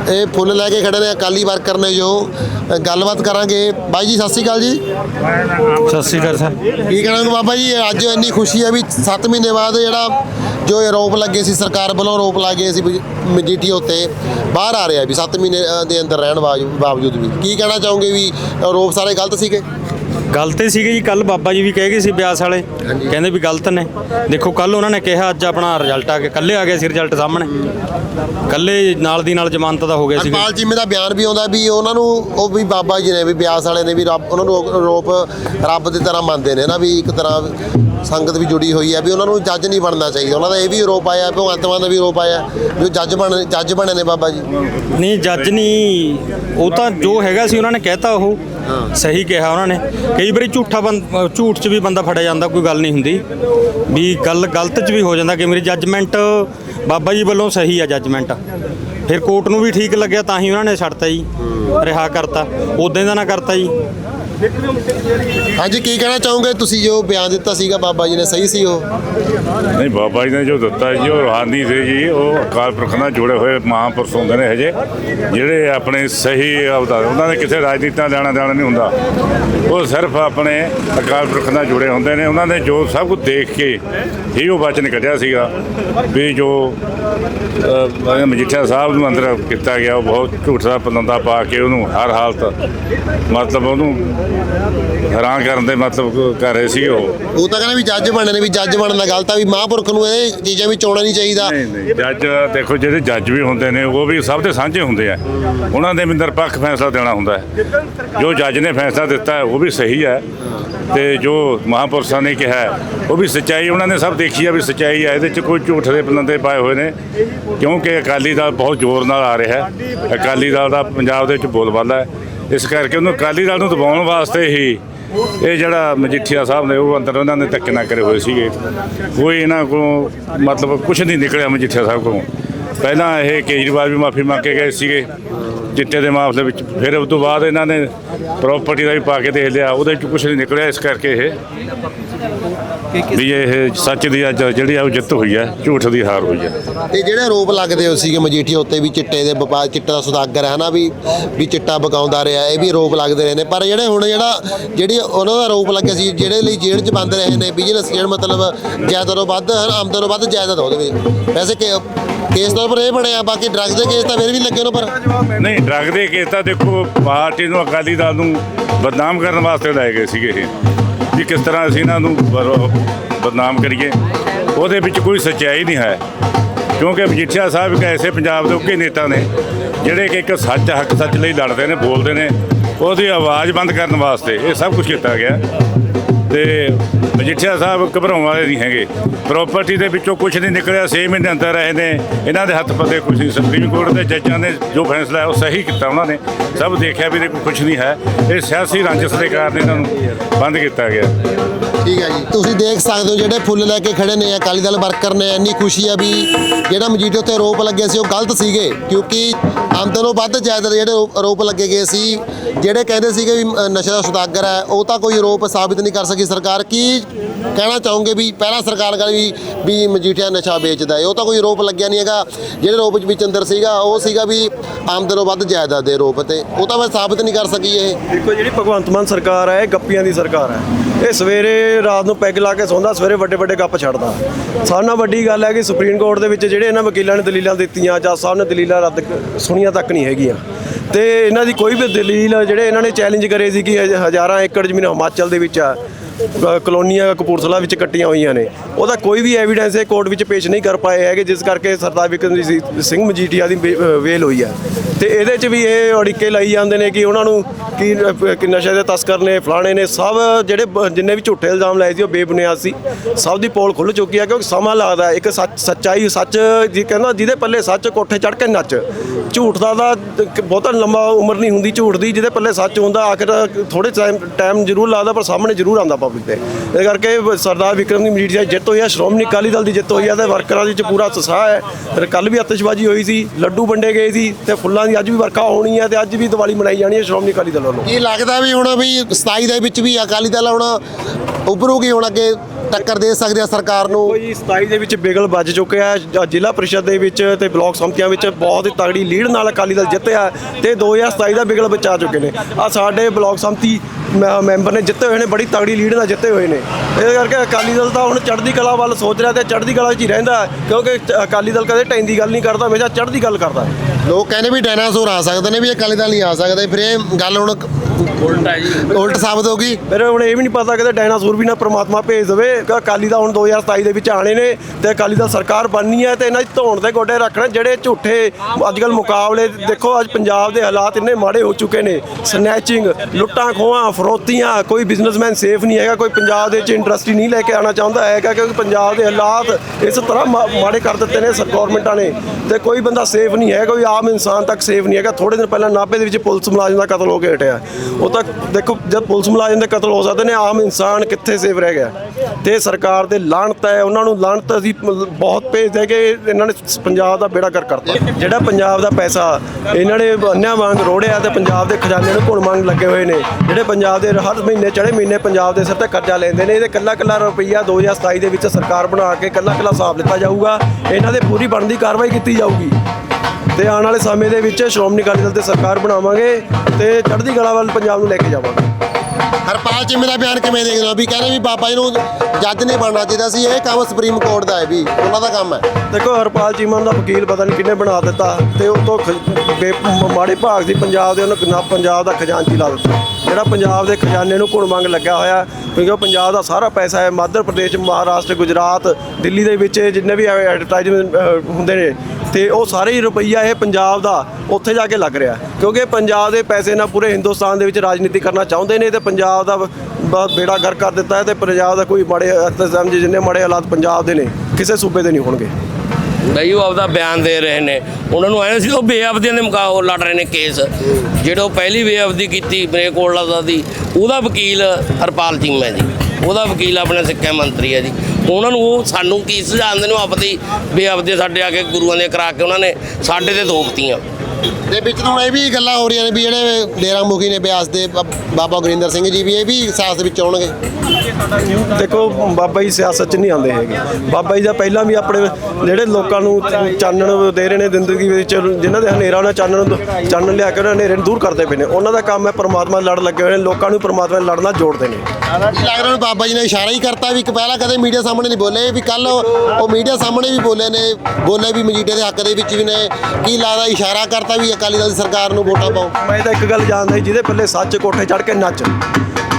ਇਹ ਫੁੱਲ ਲੈ ਕੇ ਖੜੇ ਨੇ ਅਕਾਲੀ ਵਰਕਰ ਨੇ ਜੋ। ਗੱਲਬਾਤ ਕਰਾਂਗੇ। ਬਾਈ ਜੀ ਸਤਿ ਸ਼੍ਰੀ ਅਕਾਲ ਜੀ। ਸਤਿ ਸ਼੍ਰੀ ਅਕਾਲ ਸਰ। ਕੀ ਕਹਾਂਗੇ ਬਾਬਾ ਜੀ? ਅੱਜ ਇੰਨੀ ਖੁਸ਼ੀ ਹੈ ਵੀ 7 ਮਹੀਨੇ ਬਾਅਦ ਜਿਹੜਾ ਜੋ ਆਰੋਪ ਲੱਗੇ ਸੀ ਸਰਕਾਰ ਵੱਲੋਂ ਆਰੋਪ ਲੱਗੇ ਸੀ ਮਜੀਠੀ ਉੱਤੇ ਬਾਹਰ ਆ ਰਿਹਾ ਵੀ 7 ਮਹੀਨੇ ਦੇ ਅੰਦਰ ਰਹਿਣ ਬਾਵਜੂ- ਬਾਵਜੂਦ ਵੀ। ਕੀ ਕਹਿਣਾ ਚਾਹੋਗੇ ਵੀ ਆਰੋਪ ਸਾਰੇ ਗਲਤ ਸੀਗੇ? ਗੱਲ ਤੇ ਸੀਗੇ ਜੀ ਕੱਲ ਬਾਬਾ ਜੀ ਵੀ ਕਹਿ ਗਏ ਸੀ ਬਿਆਸ ਵਾਲੇ। ਕਹਿੰਦੇ ਵੀ ਗਲਤ ਨੇ। ਦੇਖੋ ਕੱਲ ਉਹਨਾਂ ਨੇ ਕਿਹਾ ਅੱਜ ਆਪਣਾ ਰਿਜ਼ਲਟ ਆ ਗਿਆ। ਕੱਲੇ ਆ ਗਿਆ ਸੀ ਰਿਜ਼ਲਟ ਸਾਹਮਣੇ। ਕੱਲੇ ਨਾਲ ਦੀ ਨਾਲ ਜ਼ਮਾਨਤ ਦਾ ਹੋ ਗਿਆ ਸੀ ਹਰਪਾਲ ਜੀ ਦਾ ਬਿਆਨ ਵੀ ਆਉਂਦਾ ਵੀ ਉਹਨਾਂ ਨੂੰ ਉਹ ਵੀ ਬਾਬਾ ਜੀ ਨੇ ਵੀ ਬਿਆਸ ਵਾਲੇ ਨੇ ਵੀ ਰੱਬ ਉਹਨਾਂ ਨੂੰ ਆਰੋਪ ਰੱਬ ਦੀ ਤਰ੍ਹਾਂ ਮੰਨਦੇ ਨੇ ਨਾ ਵੀ ਇੱਕ ਤਰ੍ਹਾਂ ਸੰਗਤ ਵੀ ਜੁੜੀ ਹੋਈ ਹੈ ਵੀ ਉਹਨਾਂ ਨੂੰ ਜੱਜ ਨਹੀਂ ਬਣਨਾ ਚਾਹੀਦਾ। ਉਹਨਾਂ ਦਾ ਇਹ ਵੀ ਆਰੋਪ ਆਇਆ ਭਗਵੰਤ ਮਾਨ ਦਾ ਵੀ ਆਰੋਪ ਆਇਆ ਵੀ ਉਹ ਜੱਜ ਬਣ ਜੱਜ ਬਣੇ ਨੇ ਬਾਬਾ ਜੀ। ਨਹੀਂ ਜੱਜ ਨਹੀਂ ਉਹ ਤਾਂ ਜੋ ਹੈਗਾ ਸੀ ਉਹਨਾਂ ਨੇ ਕਹਿਤਾ ਉਹ। ਸਹੀ ਕਿਹਾ ਉਹਨਾਂ ਨੇ। ਕਈ ਵਾਰੀ ਝੂਠਾ ਬੰ- ਅ, ਝੂਠ 'ਚ ਵੀ ਬੰਦਾ ਫੜਿਆ ਜਾਂਦਾ ਕੋਈ ਗੱਲ ਨਹੀਂ ਹੁੰਦੀ। ਵੀ ਗੱਲ ਗਲਤ 'ਚ ਵੀ ਹੋ ਜਾਂਦਾ ਕਿ ਮੇਰੀ ਜੱਜਮੈਂਟ ਬਾਬਾ ਜੀ ਵੱਲੋਂ ਸਹੀ ਆ ਜੱਜਮੈਂਟ ਫਿਰ ਕੋਰਟ ਨੂੰ ਵੀ ਠੀਕ ਲੱਗਿਆ ਤਾਂ ਹੀ ਉਹਨਾਂ ਨੇ ਛੱਡਤਾ ਜੀ। ਰਿਹਾ ਕਰਤਾ। ਉਦੋਂ ਦਾ ਨਾ ਕਰਤਾ ਜੀ। ਹਾਂਜੀ ਕੀ ਕਹਿਣਾ ਚਾਹੋਗੇ? ਤੁਸੀਂ ਜੋ ਬਿਆਨ ਦਿੱਤਾ ਸੀਗਾ ਬਾਬਾ ਜੀ ਨੇ ਸਹੀ ਸੀ ਉਹ? ਨਹੀਂ ਬਾਬਾ ਜੀ ਨੇ ਜੋ ਦਿੱਤਾ ਜੀ ਉਹ ਰੂਹਾਨੀ ਸੀ ਜੀ। ਉਹ ਅਕਾਲ ਪੁਰਖ ਨਾਲ ਜੁੜੇ ਹੋਏ ਮਹਾਂਪੁਰਸ਼ ਹੁੰਦੇ ਨੇ ਹਜੇ ਜਿਹੜੇ ਆਪਣੇ ਸਹੀ ਅਵਤਾਰ ਉਹਨਾਂ ਨੇ ਕਿਸੇ ਰਾਜਨੀਤੀ ਨਾਲ ਜਾਣਾ ਦੇਣਾ ਨਹੀਂ ਹੁੰਦਾ। ਉਹ ਸਿਰਫ ਆਪਣੇ ਅਕਾਲ ਪੁਰਖ ਨਾਲ ਜੁੜੇ ਹੁੰਦੇ ਨੇ। ਉਹਨਾਂ ਨੇ ਜੋ ਸਭ ਕੁਝ ਦੇਖ ਕੇ ਹੀ ਉਹ ਵਚਨ ਕੱਢਿਆ ਸੀਗਾ ਵੀ ਜੋ ਅਹ, ਮਜੀਠੀਆ ਸਾਹਿਬ ਨੂੰ ਅੰਦਰ ਕੀਤਾ ਗਿਆ ਉਹ ਬਹੁਤ ਝੂਠਾ ਪਨੰਦਾ ਪਾ ਕੇ ਉਹਨੂੰ ਹਰ ਹਾਲਤ ਮਤਲਬ ਉਹਨੂੰ ਹੈਰਾਨ ਕਰਨ ਦੇ ਮਤਲਬ ਕਰ ਰਹੇ ਸੀ ਉਹ। ਉਹ ਤਾਂ ਕਹਿੰਦੇ ਵੀ ਜੱਜ ਬਣਨੇ ਵੀ ਜੱਜ ਬਣਨ ਦਾ ਗਲਤ ਆ ਵੀ ਮਹਾਂਪੁਰਖ ਨੂੰ ਇਹ ਚੀਜ਼ਾਂ ਵਿੱਚ ਆਉਣਾ ਨਹੀਂ ਚਾਹੀਦਾ। ਨਹੀਂ ਨਹੀਂ ਜੱਜ ਦੇਖੋ ਜਿਹੜੇ ਜੱਜ ਵੀ ਹੁੰਦੇ ਨੇ ਉਹ ਵੀ ਸਭ ਦੇ ਸਾਂਝੇ ਹੁੰਦੇ ਆ। ਉਹਨਾਂ ਦੇ ਵੀ ਨਿਰਪੱਖ ਫੈਸਲਾ ਦੇਣਾ ਹੁੰਦਾ ਹੈ। ਜੋ ਜੱਜ ਨੇ ਫੈਸਲਾ ਦਿੱਤਾ ਹੈ ਉਹ ਵੀ ਸਹੀ ਹੈ। ਤੇ ਜੋ ਮਹਾਂਪੁਰਸ਼ਾਂ ਨੇ ਕਿਹਾ ਉਹ ਵੀ ਸੱਚਾਈ ਉਹਨਾਂ ਨੇ ਸਭ ਦੇਖੀ ਆ ਵੀ ਸੱਚਾਈ ਹੈ ਇਹਦੇ ਚ ਕੋਈ ਝੂਠ ਦੇ ਪਲੰਦੇ ਪਾਏ ਹੋਏ ਨੇ ਕਿਉਂਕਿ ਅਕਾਲੀ ਦਲ ਬਹੁਤ ਜ਼ੋਰ ਨਾਲ ਆ ਰਿਹਾ ਹੈ। ਅਕਾਲੀ ਦਲ ਦਾ ਪੰਜਾਬ ਦੇ ਵਿੱਚ ਬੋਲਬਾਲਾ ਹੈ। ਇਸ ਕਰਕੇ ਉਹਨੂੰ ਅਕਾਲੀ ਦਲ ਨੂੰ ਦਬਾਉਣ ਵਾਸਤੇ ਹੀ ਇਹ ਜਿਹੜਾ ਮਜੀਠੀਆ ਸਾਹਿਬ ਨੇ, ਉਹ ਅੰਦਰ ਉਹਨਾਂ ਨੇ ਧੱਕੇ ਨਾ ਕਰੇ ਹੋਏ ਸੀਗੇ। ਕੋਈ ਇਹਨਾਂ ਕੋਲੋਂ ਮਤਲਬ ਕੁਝ ਨਹੀਂ ਨਿਕਲਿਆ ਮਜੀਠੀਆ ਸਾਹਿਬ ਕੋਲੋਂ। ਪਹਿਲਾਂ ਇਹ ਕੇਜਰੀਵਾਲ ਵੀ ਮਾਫੀ ਮੰਗ ਕੇ ਗਏ ਸੀਗੇ, ਚਿੱਟੇ ਦੇ ਮਾਮਲੇ ਵਿੱਚ। ਫਿਰ ਉਸ ਤੋਂ ਬਾਅਦ ਇਹਨਾਂ ਨੇ ਪ੍ਰਾਪਰਟੀ ਦਾ ਵੀ ਪਾ ਕੇ ਦੇਖ ਲਿਆ, ਉਹਦੇ ਵਿੱਚ ਕੁਝ ਨਹੀਂ ਨਿਕਲਿਆ ਇਸ ਕਰਕੇ ਇਹ। ਵੀ ਇਹ ਸੱਚ ਦੀ ਅੱਜ ਜਿਹੜੀ ਆ ਉਹ ਜਿੱਤ ਹੋਈ ਹੈ ਝੂਠ ਦੀ ਹਾਰ ਹੋਈ ਹੈ। ਤੇ ਜਿਹੜੇ ਆਰੋਪ ਲੱਗਦੇ ਹੋ ਸੀਗੇ ਮਜੀਠੀਆ ਉੱਤੇ ਵੀ ਚਿੱਟੇ ਦੇ ਵਪਾਰ ਚਿੱਟੇ ਦਾ ਸੁਦਾਗਰ ਹੈ ਨਾ ਵੀ ਵੀ ਚਿੱਟਾ ਬਕਾਉਂਦਾ ਰਿਹਾ ਇਹ ਵੀ ਆਰੋਪ ਲੱਗਦੇ ਰਹੇ ਨੇ। ਪਰ ਜਿਹੜੇ ਹੁਣ ਜਿਹੜਾ ਜਿਹੜੀ ਉਹਨਾਂ ਦਾ ਆਰੋਪ ਲੱਗਿਆ ਸੀ ਜਿਹੜੇ ਲਈ ਜੇਲ੍ਹ 'ਚ ਬੰਦ ਰਹੇ ਨੇ ਬਿਜ਼ਨਸ ਜਿਹੜਾ ਮਤਲਬ ਜਾਇਦਾਦੋਂ ਵੱਧ ਆਮਦਨ ਵੱਧ ਜਾਇਦਾਦ ਉਹਦੇ ਵਿੱਚ। ਵੈਸੇ ਕਿ ਕੇਸ ਦਾ ਪਰ ਇਹ ਬਣਿਆ ਬਾਕੀ ਡਰੱਗਸ ਦੇ ਕੇਸ ਤਾਂ ਫਿਰ ਵੀ ਲੱਗੇ ਉਹਨਾਂ ਪਰ ਨਹੀਂ ਡਰੱਗ ਦੇ ਕੇਸ ਤਾਂ ਦੇਖੋ ਪਾਰਟੀ ਨੂੰ ਅਕਾਲੀ ਦਲ ਨੂੰ ਬਦਨਾਮ ਕਰਨ ਵਾਸਤੇ ਲਾਏ ਗਏ ਸੀਗੇ ਇਹ। ਵੀ ਕਿਸ ਤਰ੍ਹਾਂ ਅਸੀਂ ਇਹਨਾਂ ਨੂੰ ਬਰ- ਬਦਨਾਮ ਕਰੀਏ। ਉਹਦੇ ਵਿੱਚ ਕੋਈ ਸੱਚਾਈ ਨਹੀਂ ਹੈ। ਕਿਉਂਕਿ ਮਜੀਠੀਆ ਸਾਹਿਬ ਇੱਕ ਐਸੇ ਪੰਜਾਬ ਦੇ ਉੱਘੇ ਨੇਤਾ ਨੇ, ਜਿਹੜੇ ਕਿ ਇੱਕ ਸੱਚ, ਹੱਕ ਸੱਚ ਲਈ ਲੜਦੇ ਨੇ, ਬੋਲਦੇ ਨੇ। ਉਹਦੀ ਆਵਾਜ਼ ਬੰਦ ਕਰਨ ਵਾਸਤੇ ਇਹ ਸਭ ਕੁਝ ਕੀਤਾ ਗਿਆ। ਤੇ ਮਜੀਠੀਆ ਸਾਹਿਬ ਘਬਰਾਉਣ ਵਾਲੇ ਨਹੀਂ ਹੈਗੇ। ਪ੍ਰਾਪਰਟੀ ਦੇ ਵਿੱਚੋਂ ਕੁਝ ਨਹੀਂ ਨਿਕਲਿਆ 6 ਮਹੀਨੇ ਅੰਦਰ ਰਹੇ ਨੇ। ਇਹਨਾਂ ਦੇ ਹੱਥ ਪੱਲੇ ਕੁਝ ਨਹੀਂ। ਸੁਪਰੀਮ ਕੋਰਟ ਦੇ ਜੱਜਾਂ ਨੇ ਜੋ ਫੈਸਲਾ ਉਹ ਸਹੀ ਕੀਤਾ ਉਹਨਾਂ ਨੇ। ਸਭ ਦੇਖਿਆ ਵੀ ਇਹਦੇ ਕੋਲ ਕੁਝ ਨਹੀਂ ਹੈ। ਇਹ ਸਿਆਸੀ ਰੰਜਿਸ਼ ਦੇ ਕਾਰਨ ਇਹਨਾਂ ਨੂੰ ਬੰਦ ਕੀਤਾ ਗਿਆ। ਠੀਕ ਹੈ ਜੀ। ਤੁਸੀਂ ਦੇਖ ਸਕਦੇ ਹੋ ਜਿਹੜੇ ਫੁੱਲ ਲੈ ਕੇ ਖੜੇ ਨੇ ਅਕਾਲੀ ਦਲ ਵਰਕਰ ਨੇ ਇੰਨੀ ਖੁਸ਼ੀ ਆ ਵੀ ਜਿਹੜਾ ਮਜੀਠੀਆ 'ਤੇ ਆਰੋਪ ਲੱਗੇ ਸੀ ਉਹ ਗਲਤ ਸੀਗੇ। ਕਿਉਂਕਿ ਆਮਦਨੋਂ ਵੱਧ ਜਾਇਦਾਦ ਜਿਹੜੇ ਆਰੋਪ ਲੱਗੇ ਗਏ ਸੀ ਜਿਹੜੇ ਕਹਿੰਦੇ ਸੀਗੇ ਵੀ ਅ, ਨਸ਼ੇ ਦਾ ਸੁਦਾਗਰ ਹੈ ਉਹ ਤਾਂ ਕੋਈ ਆਰੋਪ ਸਾਬਿਤ ਨਹੀਂ ਕਰ ਸਕੇ। ਸਰਕਾਰ ਕੀ ਕਹਿਣਾ ਚਾਹੋਗੇ ਵੀ ਪਹਿਲਾਂ ਸਰਕਾਰ ਕਹਿੰਦੀ ਵੀ ਵੀ ਮਜੀਠੀਆ ਨਸ਼ਾ ਵੇਚਦਾ ਹੈ ਉਹ ਤਾਂ ਕੋਈ ਰੋਪ ਲੱਗਿਆ ਨਹੀਂ ਹੈਗਾ। ਜਿਹੜੇ ਆਰੋਪ ਵਿੱਚ ਅੰਦਰ ਸੀਗਾ, ਉਹ ਸੀਗਾ ਵੀ ਆਮਦਨੋਂ ਵੱਧ ਜਾਇਦਾਦ ਦੇ ਰੋਪ ਤੇ, ਉਹ ਤਾਂ ਮੈਂ ਸਾਬਿਤ ਨਹੀਂ ਕਰ ਸਕੀ ਇਹ। ਦੇਖੋ ਜਿਹੜੀ ਭਗਵੰਤ ਮਾਨ ਸਰਕਾਰ ਹੈ, ਇਹ ਗੱਪੀਆਂ ਦੀ ਸਰਕਾਰ ਹੈ। ਇਹ ਸਵੇਰੇ ਰਾਤ ਨੂੰ ਪੈਗ ਲਾ ਕੇ ਸੌਂਦਾ, ਸਵੇਰੇ ਵੱਡੇ ਵੱਡੇ ਗੱਪ ਛੱਡਦਾ। ਸਾਰਿਆਂ ਨਾਲ ਵੱਡੀ ਗੱਲ ਹੈ ਕਿ ਸੁਪਰੀਮ ਕੋਰਟ ਦੇ ਵਿੱਚ ਜਿਹੜੇ ਇਹਨਾਂ ਵਕੀਲਾਂ ਨੇ ਦਲੀਲਾਂ ਦਿੱਤੀਆਂ, ਜਾਂ ਸਾਹਿਬ ਨੇ ਦਲੀਲਾਂ ਰੱਦ ਸੁਣੀਆਂ ਤੱਕ ਨਹੀਂ ਹੈਗੀਆਂ। ਤੇ ਇਹਨਾਂ ਦੀ ਕੋਈ ਵੀ ਦਲੀਲ, ਜਿਹੜੇ ਇਹਨਾਂ ਨੇ ਚੈਲੰਜ ਕਰੇ ਸੀ ਕਿ ਹਜ਼ਾਰਾਂ ਏਕੜ ਜ਼ਮੀਨ ਹਿਮਾਚਲ ਦੇ ਵਿੱਚ ਆ ਕਲੋਨੀਆਂ ਕਪੂਰਥਲਾ ਵਿੱਚ ਕੱਟੀਆਂ ਹੋਈਆਂ ਨੇ। ਉਹਦਾ ਕੋਈ ਵੀ ਐਵੀਡੈਂਸ ਇਹ ਕੋਰਟ ਵਿੱਚ ਪੇਸ਼ ਨਹੀਂ ਕਰ ਪਾਏ ਹੈਗੇ, ਜਿਸ ਕਰਕੇ ਸਰਦਾਰ ਵਿਕਰਮਜੀਤ ਸਿੰਘ ਮਜੀਠੀਆ ਦੀ ਬੇ- ਵੇਲ ਹੋਈ ਹੈ। ਤੇ ਇਹਦੇ 'ਚ ਵੀ ਇਹ ਅੜਿੱਕੇ ਲਾਈ ਜਾਂਦੇ ਨੇ ਕਿ ਉਹਨਾਂ ਨੂੰ ਕਿ ਨਸ਼ੇ ਦੇ ਤਸਕਰ ਨੇ, ਫਲਾਣੇ ਨੇ, ਸਭ ਜਿਹੜੇ ਬ- ਜਿੰਨੇ ਵੀ ਝੂਠੇ ਇਲਜ਼ਾਮ ਲਾਏ ਸੀ ਉਹ ਬੇਬੁਨਿਆਦ ਸੀ। ਸਭ ਦੀ ਪੋਲ ਖੁੱਲ ਚੁੱਕੀ ਹੈ ਕਿਉਂਕਿ ਸਮਾਂ ਲੱਗਦਾ ਇੱਕ ਸੱਚ, ਸੱਚਾਈ, ਸੱਚ ਜੀ ਕਹਿੰਦਾ, ਜਿਹਦੇ ਪੱਲੇ ਸੱਚ ਕੋਠੇ ਚੜ ਕੇ ਨੱਚ। ਝੂਠ ਦਾ ਤਾਂ ਬਹੁਤਾ ਲੰਮਾ ਉਮਰ ਨਹੀਂ ਹੁੰਦੀ ਝੂਠ ਦੀ, ਜਿਹਦੇ ਪੱਲੇ ਸੱਚ ਹੁੰਦਾ, ਆਖਿਰ ਥੋੜੇ ਟਾਈਮ ਟਾਈਮ ਜ਼ਰੂਰ ਲੱਗਦਾ, ਪਰ ਸਾਹਮਣੇ ਜ਼ਰੂਰ ਆਉਂਦਾ ਪਬਲਿਕ ਤੇ। ਇਸ ਕਰਕੇ ਸਰਦਾਰ ਵਿਕਰਮ ਸਿੰਘ ਮਜੀਠੀਆ ਜਿੱਤ ਹੋਈ ਹੈ ਸ਼੍ਰੋਮਣੀ ਅਕਾਲੀ ਦਲ ਦੀ ਜਿੱਤ ਹੋਈ ਹੈ ਤੇ ਵਰਕਰਾਂ ਦੇ ਵਿੱਚ ਪੂਰਾ ਉਤਸ਼ਾਹ ਹੈ। ਫਿਰ ਕੱਲ ਵੀ ਆਤਿਸ਼ਬਾਜ਼ੀ ਹੋਈ ਸੀ, ਲੱਡੂ ਵੰਡੇ ਗਏ ਸੀ ਤੇ ਫੁੱਲਾਂ ਦੀ ਅੱਜ ਵੀ ਵਰਖਾ ਹੋਣੀ ਹੈ ਤੇ ਅੱਜ ਵੀ ਦੀਵਾਲੀ ਮਨਾਈ ਜਾਣੀ ਹੈ ਸ਼੍ਰੋਮਣੀ ਅਕਾਲੀ ਦਲ ਵੱਲੋਂ। ਇਹ ਲੱਗਦਾ ਵੀ ਹੁਣ ਵੀ 27 ਦੇ ਵਿੱਚ ਵੀ ਅਕਾਲੀ ਦਲ ਹੁਣ ਉੱਭਰੂਗੀ ਹੁਣ ਅੱਗੇ? ਟੱਕਰ ਦੇ ਸਕਦੇ ਆ ਸਰਕਾਰ ਨੂੰ? ਕੋਈ 27 ਦੇ ਵਿੱਚ ਬਿਗਲ ਵੱਜ ਚੁੱਕਿਆ ਜ਼ਿਲ੍ਹਾ ਪਰਿਸ਼ਦ ਦੇ ਵਿੱਚ ਤੇ ਬਲਾਕ ਸੰਮਤੀਆਂ ਵਿੱਚ ਬਹੁਤ ਹੀ ਤਗੜੀ ਲੀਡ ਨਾਲ ਅਕਾਲੀ ਦਲ ਜਿੱਤਿਆ ਤੇ 2027 ਦਾ ਬਿਗਲ ਬਚਾ ਚੁੱਕੇ ਨੇ। ਆ ਸਾਡੇ ਬਲਾਕ ਸੰਮਤੀ ਮੈ- ਮੈਂਬਰ ਨੇ ਜਿੱਤੇ ਹੋਏ ਨੇ, ਬੜੀ ਤਗੜੀ ਲੀਡ ਨਾਲ ਜਿੱਤੇ ਹੋਏ ਨੇ। ਇਸ ਕਰਕੇ ਅਕਾਲੀ ਦਲ ਤਾਂ ਹੁਣ ਚੜ੍ਹਦੀ ਕਲਾ ਵੱਲ ਸੋਚ ਰਿਹਾ ਤੇ ਚੜ੍ਹਦੀ ਕਲਾ 'ਚ ਹੀ ਰਹਿੰਦਾ ਕਿਉਂਕਿ ਅਕਾਲੀ ਦਲ ਕਦੇ ਟੈਂ ਦੀ ਗੱਲ ਨਹੀਂ ਕਰਦਾ, ਹਮੇਸ਼ਾ ਚੜ੍ਹਦੀ ਗੱਲ ਕਰਦਾ ਲੋਕ ਕਹਿੰਦੇ ਵੀ ਡਾਇਨਾਸੌਰ ਆ ਸਕਦੇ ਨੇ ਵੀ ਅਕਾਲੀ ਦਲ ਨਹੀਂ ਆ ਸਕਦੇ ਫਿਰ ਇਹ ਗੱਲ ਹੁਣ ਉਲਟਾ ਜੀ। ਉਲਟ ਸਾਬਤ ਹੋ ਗਈ। ਫਿਰ ਹੁਣ ਇਹ ਵੀ ਨਹੀਂ ਪਤਾ ਕਿ ਡਾਇਨਾਸੌਰ ਵੀ ਨਾ ਪ੍ਰਮਾਤਮਾ ਭੇਜ ਦੇਵੇ। ਕਿ ਅਕਾਲੀ ਦਾ ਹੁਣ 2027 ਦੇ ਵਿੱਚ ਆਣੇ ਨੇ ਤੇ ਅਕਾਲੀ ਦਾ ਸਰਕਾਰ ਬਣਨੀ ਹੈ ਤੇ ਇਹਨਾਂ ਦੀ ਧੌਣ ਦੇ ਗੋਡੇ ਰੱਖਣਾ ਜਿਹੜੇ ਝੂਠੇ ਅੱਜ ਕੱਲ ਮੁਕਾਬਲੇ ਦੇਖੋ ਅੱਜ ਪੰਜਾਬ ਦੇ ਹਾਲਾਤ ਇੰਨੇ ਮਾੜੇ ਹੋ ਚੁੱਕੇ ਨੇ। ਸਨੈਚਿੰਗ ਲੁੱਟਾਂ ਖੋਹਾਂ ਫਰੋਤੀਆਂ ਕੋਈ ਬਿਜ਼ਨਸਮੈਨ ਸੇਫ ਨਹੀਂ ਹੈਗਾ ਕੋਈ ਪੰਜਾਬ ਦੇ ਵਿੱਚ ਇੰਡਸਟਰੀ ਨਹੀਂ ਲੈ ਕੇ ਆਉਣਾ ਚਾਹੁੰਦਾ ਹੈਗਾ ਕਿਉਂਕਿ ਪੰਜਾਬ ਦੇ ਹਾਲਾਤ ਇਸ ਤਰ੍ਹਾਂ ਮਾ- ਮਾੜੇ ਕਰ ਦਿੱਤੇ ਨੇ ਸਰ ਗਵਰਨਮੈਂਟਾਂ ਨੇ ਤੇ ਕੋਈ ਬੰਦਾ ਸੇਫ ਨਹੀਂ ਹੈ ਕੋਈ ਆਮ ਇਨਸਾਨ ਤੱਕ ਸੇਫ ਨਹੀਂ ਹੈਗਾ। ਥੋੜੇ ਦਿਨ ਪਹਿਲਾਂ ਨਾਭੇ ਦੇ ਵਿੱਚ ਪੁਲਿਸ ਮੁਲਾਜ਼ਮ ਦਾ ਕਤਲ ਹੋ ਕੇ ਹਟਿਆ। ਉਹ ਤਾਂ ਦੇਖੋ, ਜਦ ਪੁਲਿਸ ਮੁਲਾਜ਼ਮ ਦੇ ਕਤਲ ਹੋ ਸਕਦੇ ਨੇ, ਆਮ ਇਨਸਾਨ ਕਿੱਥੇ ਸੇਫ ਰਹਿ ਗਿਆ? ਤੇ ਸਰਕਾਰ ਦੇ ਲਾਹਣਤ ਹੈ, ਉਹਨਾਂ ਨੂੰ ਲਾਹਣਤ ਅਸੀਂ ਬਹੁਤ ਭੇਜਦੇ ਕਿ ਇਹਨਾਂ ਨੇ ਪੰਜਾਬ ਦਾ ਬੇੜਾ ਕਰ ਕਰਤਾ। ਜਿਹੜਾ ਪੰਜਾਬ ਦਾ ਪੈਸਾ, ਇਹਨਾਂ ਨੇ ਅੰਨਿਆਂ ਵਾਂਗ ਰੋੜਿਆ ਤੇ ਪੰਜਾਬ ਦੇ ਖਜ਼ਾਨੇ ਨੂੰ ਘੁਣ ਮੰਗ ਲੱਗੇ ਹੋਏ ਨੇ। ਜਿਹੜੇ ਪੰਜਾਬ ਦੇ ਹਰ ਮਹੀਨੇ ਚੜੇ ਮਹੀਨੇ ਪੰਜਾਬ ਦੇ ਸਿਰ ਤੇ ਕਰਜ਼ਾ ਲੈਂਦੇ ਨੇ, ਇਹਦੇ ਕੱਲਾ ਕੱਲਾ ਰੁਪਈਆ 2027 ਦੇ ਵਿੱਚ ਸਰਕਾਰ ਬਣਾ ਕੇ ਕੱਲਾ ਕੱਲਾ ਹਿਸਾਬ ਦਿੱਤਾ ਜਾਊਗਾ। ਇਹਨਾਂ ਦੇ ਪੂਰੀ ਬਣਦੀ ਕਾਰਵਾਈ ਕੀਤੀ ਜਾਊਗੀ। ਤੇ ਆਉਣ ਵਾਲੇ ਸਮੇਂ ਦੇ ਵਿੱਚ ਸ਼੍ਰੋਮਣੀ ਅਕਾਲੀ ਦਲ ਤੇ ਸਰਕਾਰ ਬਣਾਵਾਂਗੇ ਤੇ ਚੜ੍ਹਦੀ ਕਲਾ ਵੱਲ ਪੰਜਾਬ ਨੂੰ ਲੈ ਕੇ ਜਾਵਾਂਗੇ। ਹਰਪਾਲ ਚਿੰਮੇ ਦਾ ਬਿਆਨ ਕਿਵੇਂ ਦੇਖਦੇ ਹੋ? ਵੀ ਕਹਿੰਦੇ ਵੀ ਬਾਬਾ ਜੀ ਨੂੰ ਜੱਜ ਨਹੀਂ ਬਣਨਾ ਚਾਹੀਦਾ ਸੀ ਇਹ ਕੰਮ ਸੁਪਰੀਮ ਕੋਰਟ ਦਾ ਹੈ ਵੀ ਉਹਨਾਂ ਦਾ ਕੰਮ ਹੈ। ਦੇਖੋ ਹਰਪਾਲ ਚੀਮਨ ਦਾ ਵਕੀਲ ਪਤਾ ਨਹੀਂ ਕਿਹਨੇ ਬਣਾ ਦਿੱਤਾ ਤੇ ਉਹ ਤੋਂ ਮਾੜੇ ਭਾਗ ਸੀ ਪੰਜਾਬ ਦੇ ਉਹਨੇ ਪੰਜਾਬ ਦਾ ਖਜ਼ਾਨਚੀ ਲਾ ਦਿੱਤਾ। ਜਿਹੜਾ ਪੰਜਾਬ ਦੇ ਖਜ਼ਾਨੇ ਨੂੰ ਘੁਣ ਮੰਗ ਲੱਗਾ ਹੋਇਆ ਕਿਉਂਕਿ ਉਹ ਪੰਜਾਬ ਦਾ ਸਾਰਾ ਪੈਸਾ ਹੈ ਮੱਧ ਪ੍ਰਦੇਸ਼ ਮਹਾਰਾਸ਼ਟਰ ਗੁਜਰਾਤ ਦਿੱਲੀ ਦੇ ਵਿੱਚ ਜਿੰਨੇ ਵੀ ਐਡਵਰਟਾਈਜ਼ਮੈਂਟ ਹੁੰਦੇ ਨੇ ਤੇ ਉਹ ਸਾਰੇ ਹੀ ਰੁਪਈਆ ਇਹ ਪੰਜਾਬ ਦਾ ਉੱਥੇ ਜਾ ਕੇ ਲੱਗ ਰਿਹਾ। ਕਿਉਂਕਿ ਪੰਜਾਬ ਦੇ ਪੈਸੇ ਨਾਲ ਪੂਰੇ ਹਿੰਦੁਸਤਾਨ ਦੇ ਵਿੱਚ ਰਾਜਨੀਤੀ ਕਰਨਾ ਚਾਹੁੰਦੇ ਨੇ ਤੇ ਪੰਜਾਬ ਦਾ ਬ- ਬੇੜਾ ਗਰ ਕਰ ਦਿੱਤਾ ਹੈ ਤੇ ਪੰਜਾਬ ਦਾ ਕੋਈ ਮਾੜੇ ਇੰਤਜ਼ਾਮ ਜਿੰਨੇ ਮਾੜੇ ਹਾਲਾਤ ਪੰਜਾਬ ਦੇ ਨੇ, ਕਿਸੇ ਸੂਬੇ ਦੇ ਨਹੀਂ ਹੋਣਗੇ। ਬਈ ਉਹ ਆਪਦਾ ਬਿਆਨ ਦੇ ਰਹੇ ਨੇ। ਉਹਨਾਂ ਨੂੰ ਐਂ ਸੀ ਉਹ ਬੇਅਬਦੀਆਂ ਦੇ ਮੁਕਾਬਲੇ ਲੜ ਰਹੇ ਨੇ ਕੇਸ। ਜਿਹੜਾ ਉਹ ਪਹਿਲੀ ਬੇਅਬਦੀ ਕੀਤੀ ਮਰੇਕੋਟਲਾ ਦਾ ਦੀ, ਉਹਦਾ ਵਕੀਲ ਹਰਪਾਲ ਚੀਮਾ ਜੀ। ਉਹਦਾ ਵਕੀਲ ਆਪਣੇ ਸਿੱਖਿਆ ਮੰਤਰੀ ਹੈ ਜੀ। ਉਹਨਾਂ ਨੂੰ ਉਹ ਸਾਨੂੰ ਕੀ ਸੁਝਾਅ ਦਿੰਦੇ ਨੇ ਉਹ ਆਪਦੀ ਬੇਅਬਦੀ ਸਾਡੇ ਆ ਕੇ ਗੁਰੂਆਂ ਦੇ ਕਰਾ ਕੇ ਉਹਨਾਂ ਨੇ ਸਾਡੇ ਤੇ ਥੋਪਤੀਆਂ। ਦੇ ਵਿੱਚ ਤਾਂ ਹੁਣ ਇਹ ਵੀ ਗੱਲਾਂ ਹੋ ਰਹੀਆਂ ਨੇ ਵੀ ਜਿਹੜੇ ਡੇਰਾ ਮੁਖੀ ਨੇ ਬਿਆਸ ਦੇ ਬਾਬਾ ਗੁਰਿੰਦਰ ਸਿੰਘ ਜੀ ਵੀ ਇਹ ਵੀ ਸਾਥ ਦੇ ਵਿੱਚ ਆਉਣਗੇ। ਦੇਖੋ ਬਾਬਾ ਜੀ ਸਿਆਸਤ 'ਚ ਨਹੀਂ ਆਉਂਦੇ ਹੈਗੇ। ਬਾਬਾ ਜੀ ਦਾ ਪਹਿਲਾਂ ਵੀ ਆਪਣੇ ਜਿਹੜੇ ਲੋਕਾਂ ਨੂੰ ਚਾਨਣ ਦੇ ਰਹੇ ਨੇ ਜ਼ਿੰਦਗੀ ਵਿੱਚ ਜਿਨ੍ਹਾਂ ਦੇ ਹਨੇਰਾ ਉਹਨਾਂ ਚਾਨਣ ਚਾਨਣ ਲਿਆ ਕੇ ਉਹਨਾਂ ਹਨੇਰੇ ਨੂੰ ਦੂਰ ਕਰਦੇ ਪਏ ਨੇ। ਉਹਨਾਂ ਦਾ ਕੰਮ ਹੈ ਪਰਮਾਤਮਾ ਨਾਲ ਲੜ ਲੱਗੇ ਹੋਏ ਨੇ ਲੋਕਾਂ ਨੂੰ ਪਰਮਾਤਮਾ ਨਾਲ ਲੜਨਾ ਜੋੜਦੇ ਨੇ। ਕੀ ਲੱਗ ਰਿਹਾ ਹੁਣ ਬਾਬਾ ਜੀ ਨੇ ਇਸ਼ਾਰਾ ਹੀ ਕਰਤਾ ਵੀ ਪਹਿਲਾਂ ਕਦੇ ਮੀਡੀਆ ਸਾਹਮਣੇ ਨਹੀਂ ਬੋਲੇ ਵੀ ਕੱਲ ਉਹ ਮੀਡੀਆ ਸਾਹਮਣੇ ਵੀ ਬੋਲੇ ਨੇ ਬੋਲੇ ਵੀ ਮਜੀਠੇ ਦੇ ਹੱਕ ਦੇ ਵਿੱਚ ਵੀ ਨੇ ਕੀ ਲੱਗਦਾ ਇਸ਼ਾਰਾ ਕਰਤਾ ਵੀ ਅਕਾਲੀ ਦਲ ਦੀ ਸਰਕਾਰ ਨੂੰ ਵੋਟਾਂ ਪਾਓ। ਮੈਂ ਤਾਂ ਇੱਕ ਗੱਲ ਜਾਣਦਾ ਜੀ, ਜਿਹਦੇ ਪੱਲੇ ਸੱਚ ਕੋਠੇ ਚੜ ਕੇ ਨੱਚ।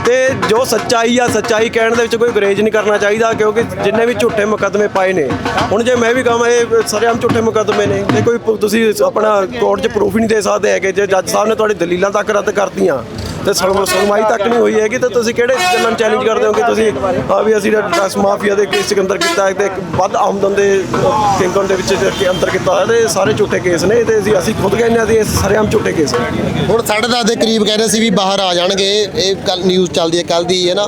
ਤੇ ਜੋ ਸੱਚਾਈ ਆ ਸੱਚਾਈ ਕਹਿਣ ਦੇ ਵਿੱਚ ਕੋਈ ਗਰੇਜ ਨਹੀਂ ਕਰਨਾ ਚਾਹੀਦਾ ਕਿਉਂਕਿ ਜਿੰਨੇ ਵੀ ਝੂਠੇ ਮੁਕੱਦਮੇ ਪਾਏ ਨੇ ਹੁਣ ਜੇ ਮੈਂ ਵੀ ਕਹਾਂ ਇਹ ਸਰੇਆਮ ਝੂਠੇ ਮੁਕੱਦਮੇ ਨੇ ਤੇ ਕੋਈ ਤੁਸੀਂ ਆਪਣਾ ਕੋਰਟ 'ਚ ਪ੍ਰੂਫ ਹੀ ਨਹੀਂ ਦੇ ਸਕਦੇ ਹੈਗੇ ਜੇ ਜੱਜ ਸਾਹਿਬ ਨੇ ਤੁਹਾਡੀ ਦਲੀਲਾਂ ਤੱਕ ਰੱਦ ਕਰਤੀਆਂ ਤੇ ਸੁਣ- ਸੁਣਵਾਈ ਤੱਕ ਨਹੀਂ ਹੋਈ ਹੈਗੀ ਤਾਂ ਤੁਸੀਂ ਕਿਹੜੇ ਗੱਲਾਂ ਨੂੰ ਚੈਲੰਜ ਕਰਦੇ ਹੋ ਕਿ ਤੁਸੀਂ ਆ ਵੀ ਅਸੀਂ ਡਰੱਗਸ ਮਾਫੀਆ ਦੇ ਕੇਸ ਅੰਦਰ ਕੀਤਾ ਹੈ ਤੇ ਇੱਕ ਵੱਧ ਆਮਦਨ ਦੇ ਕਿੰਗਨ ਦੇ ਵਿੱਚ ਜੇ ਅੰਦਰ ਕੀਤਾ ਤੇ ਇਹ ਸਾਰੇ ਝੂਠੇ ਕੇਸ ਨੇ ਤੇ ਅਸੀਂ ਅਸੀਂ ਖੁਦ ਕਹਿੰਦੇ ਹਾਂ ਕਿ ਇਹ ਸਰੇਆਮ ਝੂਠੇ ਕੇਸ ਨੇ। ਹੁਣ 10:30 ਦੇ ਕਰੀਬ ਕਹਿੰਦੇ ਸੀ ਵੀ ਬਾਹਰ ਆ ਜਾਣਗੇ ਇਹ ਕੱਲ ਨਿਊਜ਼ ਚੱਲਦੀ ਹੈ ਕੱਲ ਦੀ ਹੈ ਨਾ।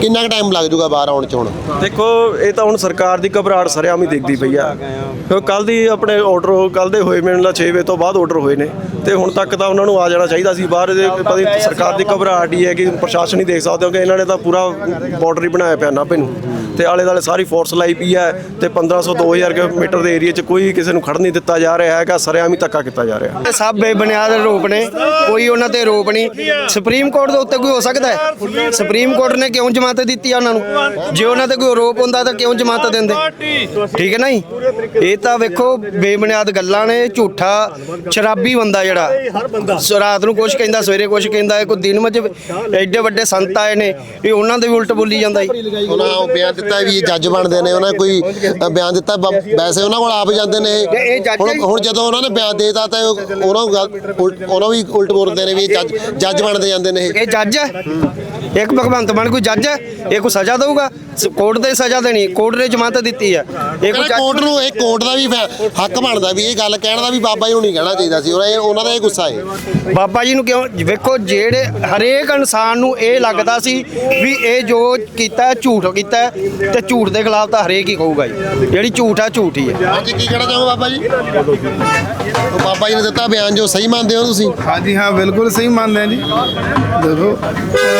ਕਿੰਨਾ ਕੁ ਟਾਈਮ ਲੱਗ ਜਾਊਗਾ ਬਾਹਰ ਆਉਣ ਚ ਹੁਣ? ਦੇਖੋ ਇਹ ਤਾਂ ਹੁਣ ਸਰਕਾਰ ਦੀ ਘਬਰਾਹਟ ਸਰਿਆਮ ਹੀ ਦਿਖਦੀ ਪਈ ਆ। ਕਿਉਂਕਿ ਕੱਲ ਦੀ ਆਪਣੇ ਆਰਡਰ ਕੱਲ ਦੇ ਹੋਏ ਮੈਨੂੰ ਲੱਗਦਾ 6 ਵਜੇ ਤੋਂ ਬਾਅਦ ਆਰਡਰ ਹੋਏ ਨੇ। ਤੇ ਹੁਣ ਤੱਕ ਤਾਂ ਉਹਨਾਂ ਨੂੰ ਆ ਜਾਣਾ ਚਾਹੀਦਾ ਸੀ ਬਾਹਰ ਦੇ ਪਤਾ ਨਹੀਂ ਸਰਕਾਰ ਦੀ ਘਬਰਾਹਟ ਹੀ ਹੈ ਕਿ ਪ੍ਰਸ਼ਾਸਨ ਹੀ ਦੇਖ ਸਕਦੇ ਹੋ ਕਿ ਇਹਨਾਂ ਨੇ ਤਾਂ ਪੂਰਾ ਬਾਰਡਰ ਹੀ ਬਣਾਇਆ ਪਿਆ ਨਾਭੇ ਨੂੰ। ਤੇ ਆਲੇ ਦਾਲੇ ਸਾਰੀ ਫੋਰਸ ਲਾਈ ਪਈ ਹੈ ਤੇ 1500 2000 ਕਿਲੋਮੀਟਰ ਦੇ ਏਰੀਆ 'ਚ ਕੋਈ ਕਿਸੇ ਨੂੰ ਖੜ ਨਹੀਂ ਦਿੱਤਾ ਜਾ ਰਿਹਾ ਹੈਗਾ, ਸਰਿਆਮ ਹੀ ਧੱਕਾ ਕੀਤਾ ਜਾ ਰਿਹਾ। ਸਭ ਬੇਬੁਨਿਆਦ ਆਰੋਪ ਨੇ, ਕੋਈ ਉਹਨਾਂ ਤੇ ਆਰੋਪ ਨਹੀਂ। ਸੁਪਰੀਮ ਕੋਰਟ ਦੇ ਉੱਤੇ ਕੋਈ ਹੋ ਸਕਦਾ ਹੈ? ਸੁਪਰੀਮ ਕੋਰਟ ਨੇ ਕਿਉਂ ਜ਼ਮਾਨਤ ਦਿੱਤੀ ਆ ਉਹਨਾਂ ਨੂੰ? ਜੇ ਉਹਨਾਂ ਤੇ ਕੋਈ ਰੋਪ ਹੁੰਦਾ ਤਾਂ ਕਿਉਂ ਜ਼ਮਾਨਤ ਦਿੰਦੇ? ਠੀਕ ਹੈ ਨਾ ਜੀ? ਇਹ ਤਾਂ ਵੇਖੋ, ਬੇਬੁਨਿਆਦ ਗੱਲਾਂ ਨੇ, ਝੂਠਾ ਸ਼ਰਾਬੀ ਬੰਦਾ ਜਿਹੜਾ। ਰਾਤ ਨੂੰ ਕੁਝ ਕਹਿੰਦਾ, ਸਵੇਰੇ ਕੁਝ ਕਹਿੰਦਾ ਹੈ ਕੋਈ ਦਿਨ ਮਜ ਐਡੇ ਵੱਡੇ ਸੰਤ ਆਏ ਨੇ ਇਹ ਉਹਨਾਂ ਦੇ ਵੀ ਉਲਟ ਬੋਲੀ ਜਾਂਦਾ ਜੀ। ਉਹਨਾਂ ਉਹ ਬਿਆਨ ਦਿੱਤਾ ਵੀ ਇਹ ਜੱਜ ਬਣਦੇ ਨੇ ਉਹਨਾਂ ਕੋਈ ਬਿਆਨ ਦਿੱਤਾ ਬ- ਵੈਸੇ ਉਹਨਾਂ ਕੋਲ ਆਪ ਜਾਂਦੇ ਨੇ। ਇਹ- ਇਹ ਜੱਜ ਹੁਣ। ਹੁਣ ਜਦੋਂ ਉਹਨਾਂ ਨੇ ਬਿਆਨ ਦੇਤਾ ਤਾਂ ਉਹ- ਉਹਨਾਂ ਨੂੰ ਗੱਲ- ਉਲਟ- ਉਹਨਾਂ ਵੀ ਉਲਟ ਬੋਲਦੇ ਨੇ ਵੀ ਇਹ ਜੱਜ ਜੱਜ ਬਣਦੇ ਜਾਂਦੇ ਨੇ ਇਹ। ਇਹ ਜੱਜ ਹੈ। ਇੱਕ ਭਗਵੰਤ ਮਾਨ ਕੋਈ ਜੱਜ ਹੈ? ਇਹ ਕੋਈ ਸਜ਼ਾ ਦਊਗਾ? ਸ- ਕੋਰਟ ਦੇ ਸਜ਼ਾ ਦੇਣੀ ਕੋਰਟ ਨੇ ਜ਼ਮਾਨਤ ਦਿੱਤੀ ਹੈ। ਇਹ ਕੋਈ ਕਹਿੰਦੇ ਜੱਜ ਕੋਰਟ ਨੂੰ ਇਹ ਕੋਰਟ ਦਾ ਵੀ ਫੈ- ਹੱਕ ਬਣਦਾ ਵੀ ਇਹ ਗੱਲ ਕਹਿਣ ਦਾ ਵੀ ਬਾਬਾ ਜੀ ਨੂੰ ਨਹੀਂ ਕਹਿਣਾ ਚਾਹੀਦਾ ਸੀ। ਉਹਨਾਂ ਇਹ- ਉਹਨਾਂ ਦਾ ਇਹ ਗੁੱਸਾ ਹੈ। ਬਾਬਾ ਜੀ ਨੂੰ ਕਿਉਂ ਵੇਖੋ ਜਿਹੜੇ ਹਰੇਕ ਇਨਸਾਨ ਨੂੰ ਇਹ ਲੱਗਦਾ ਸੀ ਵੀ ਇਹ ਜੋ ਕੀਤਾ ਝੂਠ ਕੀਤਾ ਤੇ ਝੂਠ ਦੇ ਖਿਲਾਫ ਤਾਂ ਹਰੇਕ ਹੀ ਕਹੂਗਾ ਜੀ। ਜਿਹੜੀ ਝੂਠ ਆ ਝੂਠ ਹੀ ਹੈ ਹਾਂਜੀ ਕੀ ਕਹਿਣਾ ਚਾਹੋ ਬਾਬਾ ਜੀ? ਉਹ ਬਾਬਾ ਜੀ ਨੇ ਦਿੱਤਾ ਬਿਆਨ ਜੋ ਸਹੀ ਮੰਨਦੇ ਹੋ ਤੁਸੀਂ? ਹਾਂਜੀ ਹਾਂ ਬਿਲਕੁਲ ਸਹੀ ਮੰਨਦੇ ਹਾਂ ਜੀ। ਦੇਖੋ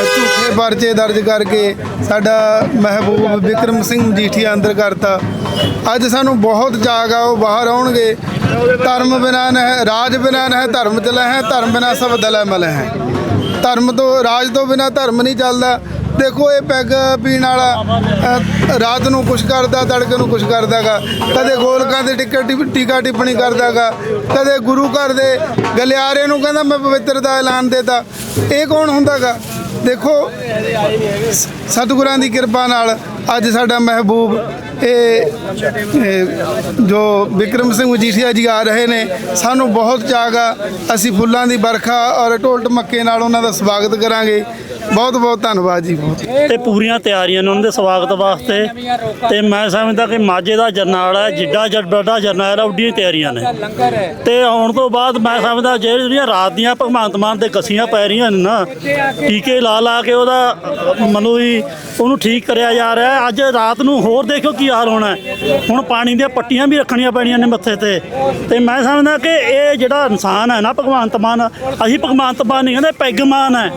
ਝੂਠੇ ਪਰਚੇ ਦਰਜ ਕਰਕੇ ਸਾਡਾ ਮਹਿਬੂਬ ਵਿਕਰਮ ਸਿੰਘ ਮਜੀਠੀਆ ਅੰਦਰ ਕਰਤਾ। ਅੱਜ ਸਾਨੂੰ ਬਹੁਤ ਜਾਗ ਆ ਉਹ ਬਾਹਰ ਆਉਣਗੇ। ਧਰਮ ਬਿਨਾ ਨਹਿ ਰਾਜ ਬਿਨਾ ਨਹਿ ਧਰਮ ਚਲਾ ਹੈ ਧਰਮ ਬਿਨਾ ਸਭ ਦਲੇ ਮਲ ਹੈ ਧਰਮ ਤੋਂ, ਰਾਜ ਤੋਂ ਬਿਨਾ ਧਰਮ ਨਹੀਂ ਚੱਲਦਾ। ਦੇਖੋ ਇਹ ਪੈਗ ਪੀਣ ਵਾਲਾ ਰਾਤ ਨੂੰ ਕੁਛ ਕਰਦਾ, ਤੜਕੇ ਨੂੰ ਕੁਛ ਕਰਦਾਗਾ। ਕਦੇ ਗੋਲਕਾਂ ਦੇ ਟਿਕਟ ਟੀਕਾ ਟਿੱਪਣੀ ਕਰਦਾਗਾ। ਕਦੇ ਗੁਰੂ ਘਰ ਦੇ ਗਲਿਆਰੇ ਨੂੰ ਕਹਿੰਦਾ, ਮੈਂ ਪਵਿੱਤਰ ਦਾ ਐਲਾਨ ਦੇਤਾ। ਇਹ ਕੌਣ ਹੁੰਦਾਗਾ? ਦੇਖੋ ਸਤਿਗੁਰਾਂ ਦੀ ਕਿਰਪਾ ਨਾਲ ਅੱਜ ਸਾਡਾ ਮਹਿਬੂਬ ਇਹ ਜੋ ਵਿਕਰਮ ਸਿੰਘ ਮਜੀਠੀਆ ਜੀ ਆ ਰਹੇ ਨੇ, ਸਾਨੂੰ ਬਹੁਤ ਚਾਅ ਆ ਅਸੀਂ ਫੁੱਲਾਂ ਦੀ ਵਰਖਾ ਔਰ ਢੋਲ ਢਮੱਕੇ ਨਾਲ ਉਹਨਾਂ ਦਾ ਸਵਾਗਤ ਕਰਾਂਗੇ। ਬਹੁਤ ਬਹੁਤ ਧੰਨਵਾਦ ਜੀ। ਬਹੁਤ ਤੇ ਪੂਰੀਆਂ ਤਿਆਰੀਆਂ ਨੇ ਉਹਨਾਂ ਦੇ ਸਵਾਗਤ ਵਾਸਤੇ। ਤੇ ਮੈਂ ਸਮਝਦਾ ਕਿ ਮਾਝੇ ਦਾ ਜਰਨੈਲ ਹੈ, ਜਿੱਡਾ ਜੱਡਾ ਜਰਨੈਲ ਹੈ, ਉੱਡੀਆਂ ਤਿਆਰੀਆਂ ਨੇ। ਤੇ ਆਉਣ ਤੋਂ ਬਾਅਦ ਮੈਂ ਸਮਝਦਾ ਜਿਹੜੀਆਂ ਰਾਤ ਦੀਆਂ ਭਗਵੰਤ ਮਾਨ ਤੇ ਕਸੀਆਂ ਪੈ ਰਹੀਆਂ ਨੇ ਨਾ, ਟੀਕੇ ਲਾ ਲਾ ਕੇ ਉਹਦਾ ਮਨੋ ਹੀ ਉਹਨੂੰ ਠੀਕ ਕਰਿਆ ਜਾ ਰਿਹਾ ਅੱਜ ਰਾਤ ਨੂੰ ਹੋਰ ਦੇਖੋ ਕੀ ਹਾਲ ਹੋਣਾ ਹੁਣ ਪਾਣੀ ਦੀਆਂ ਪੱਟੀਆਂ ਵੀ ਰੱਖਣੀਆਂ ਪੈਣੀਆਂ ਨੇ ਮੱਥੇ ਤੇ। ਤੇ ਮੈਂ ਸਮਝਦਾ ਕਿ ਇਹ ਜਿਹੜਾ ਇਨਸਾਨ ਹੈ ਨਾ ਭਗਵੰਤ ਮਾਨ, ਅਸੀਂ ਭਗਵੰਤ ਮਾਨ ਨਹੀਂ ਕਹਿੰਦੇ ਪੈਗ ਮਾਨ ਹੈ।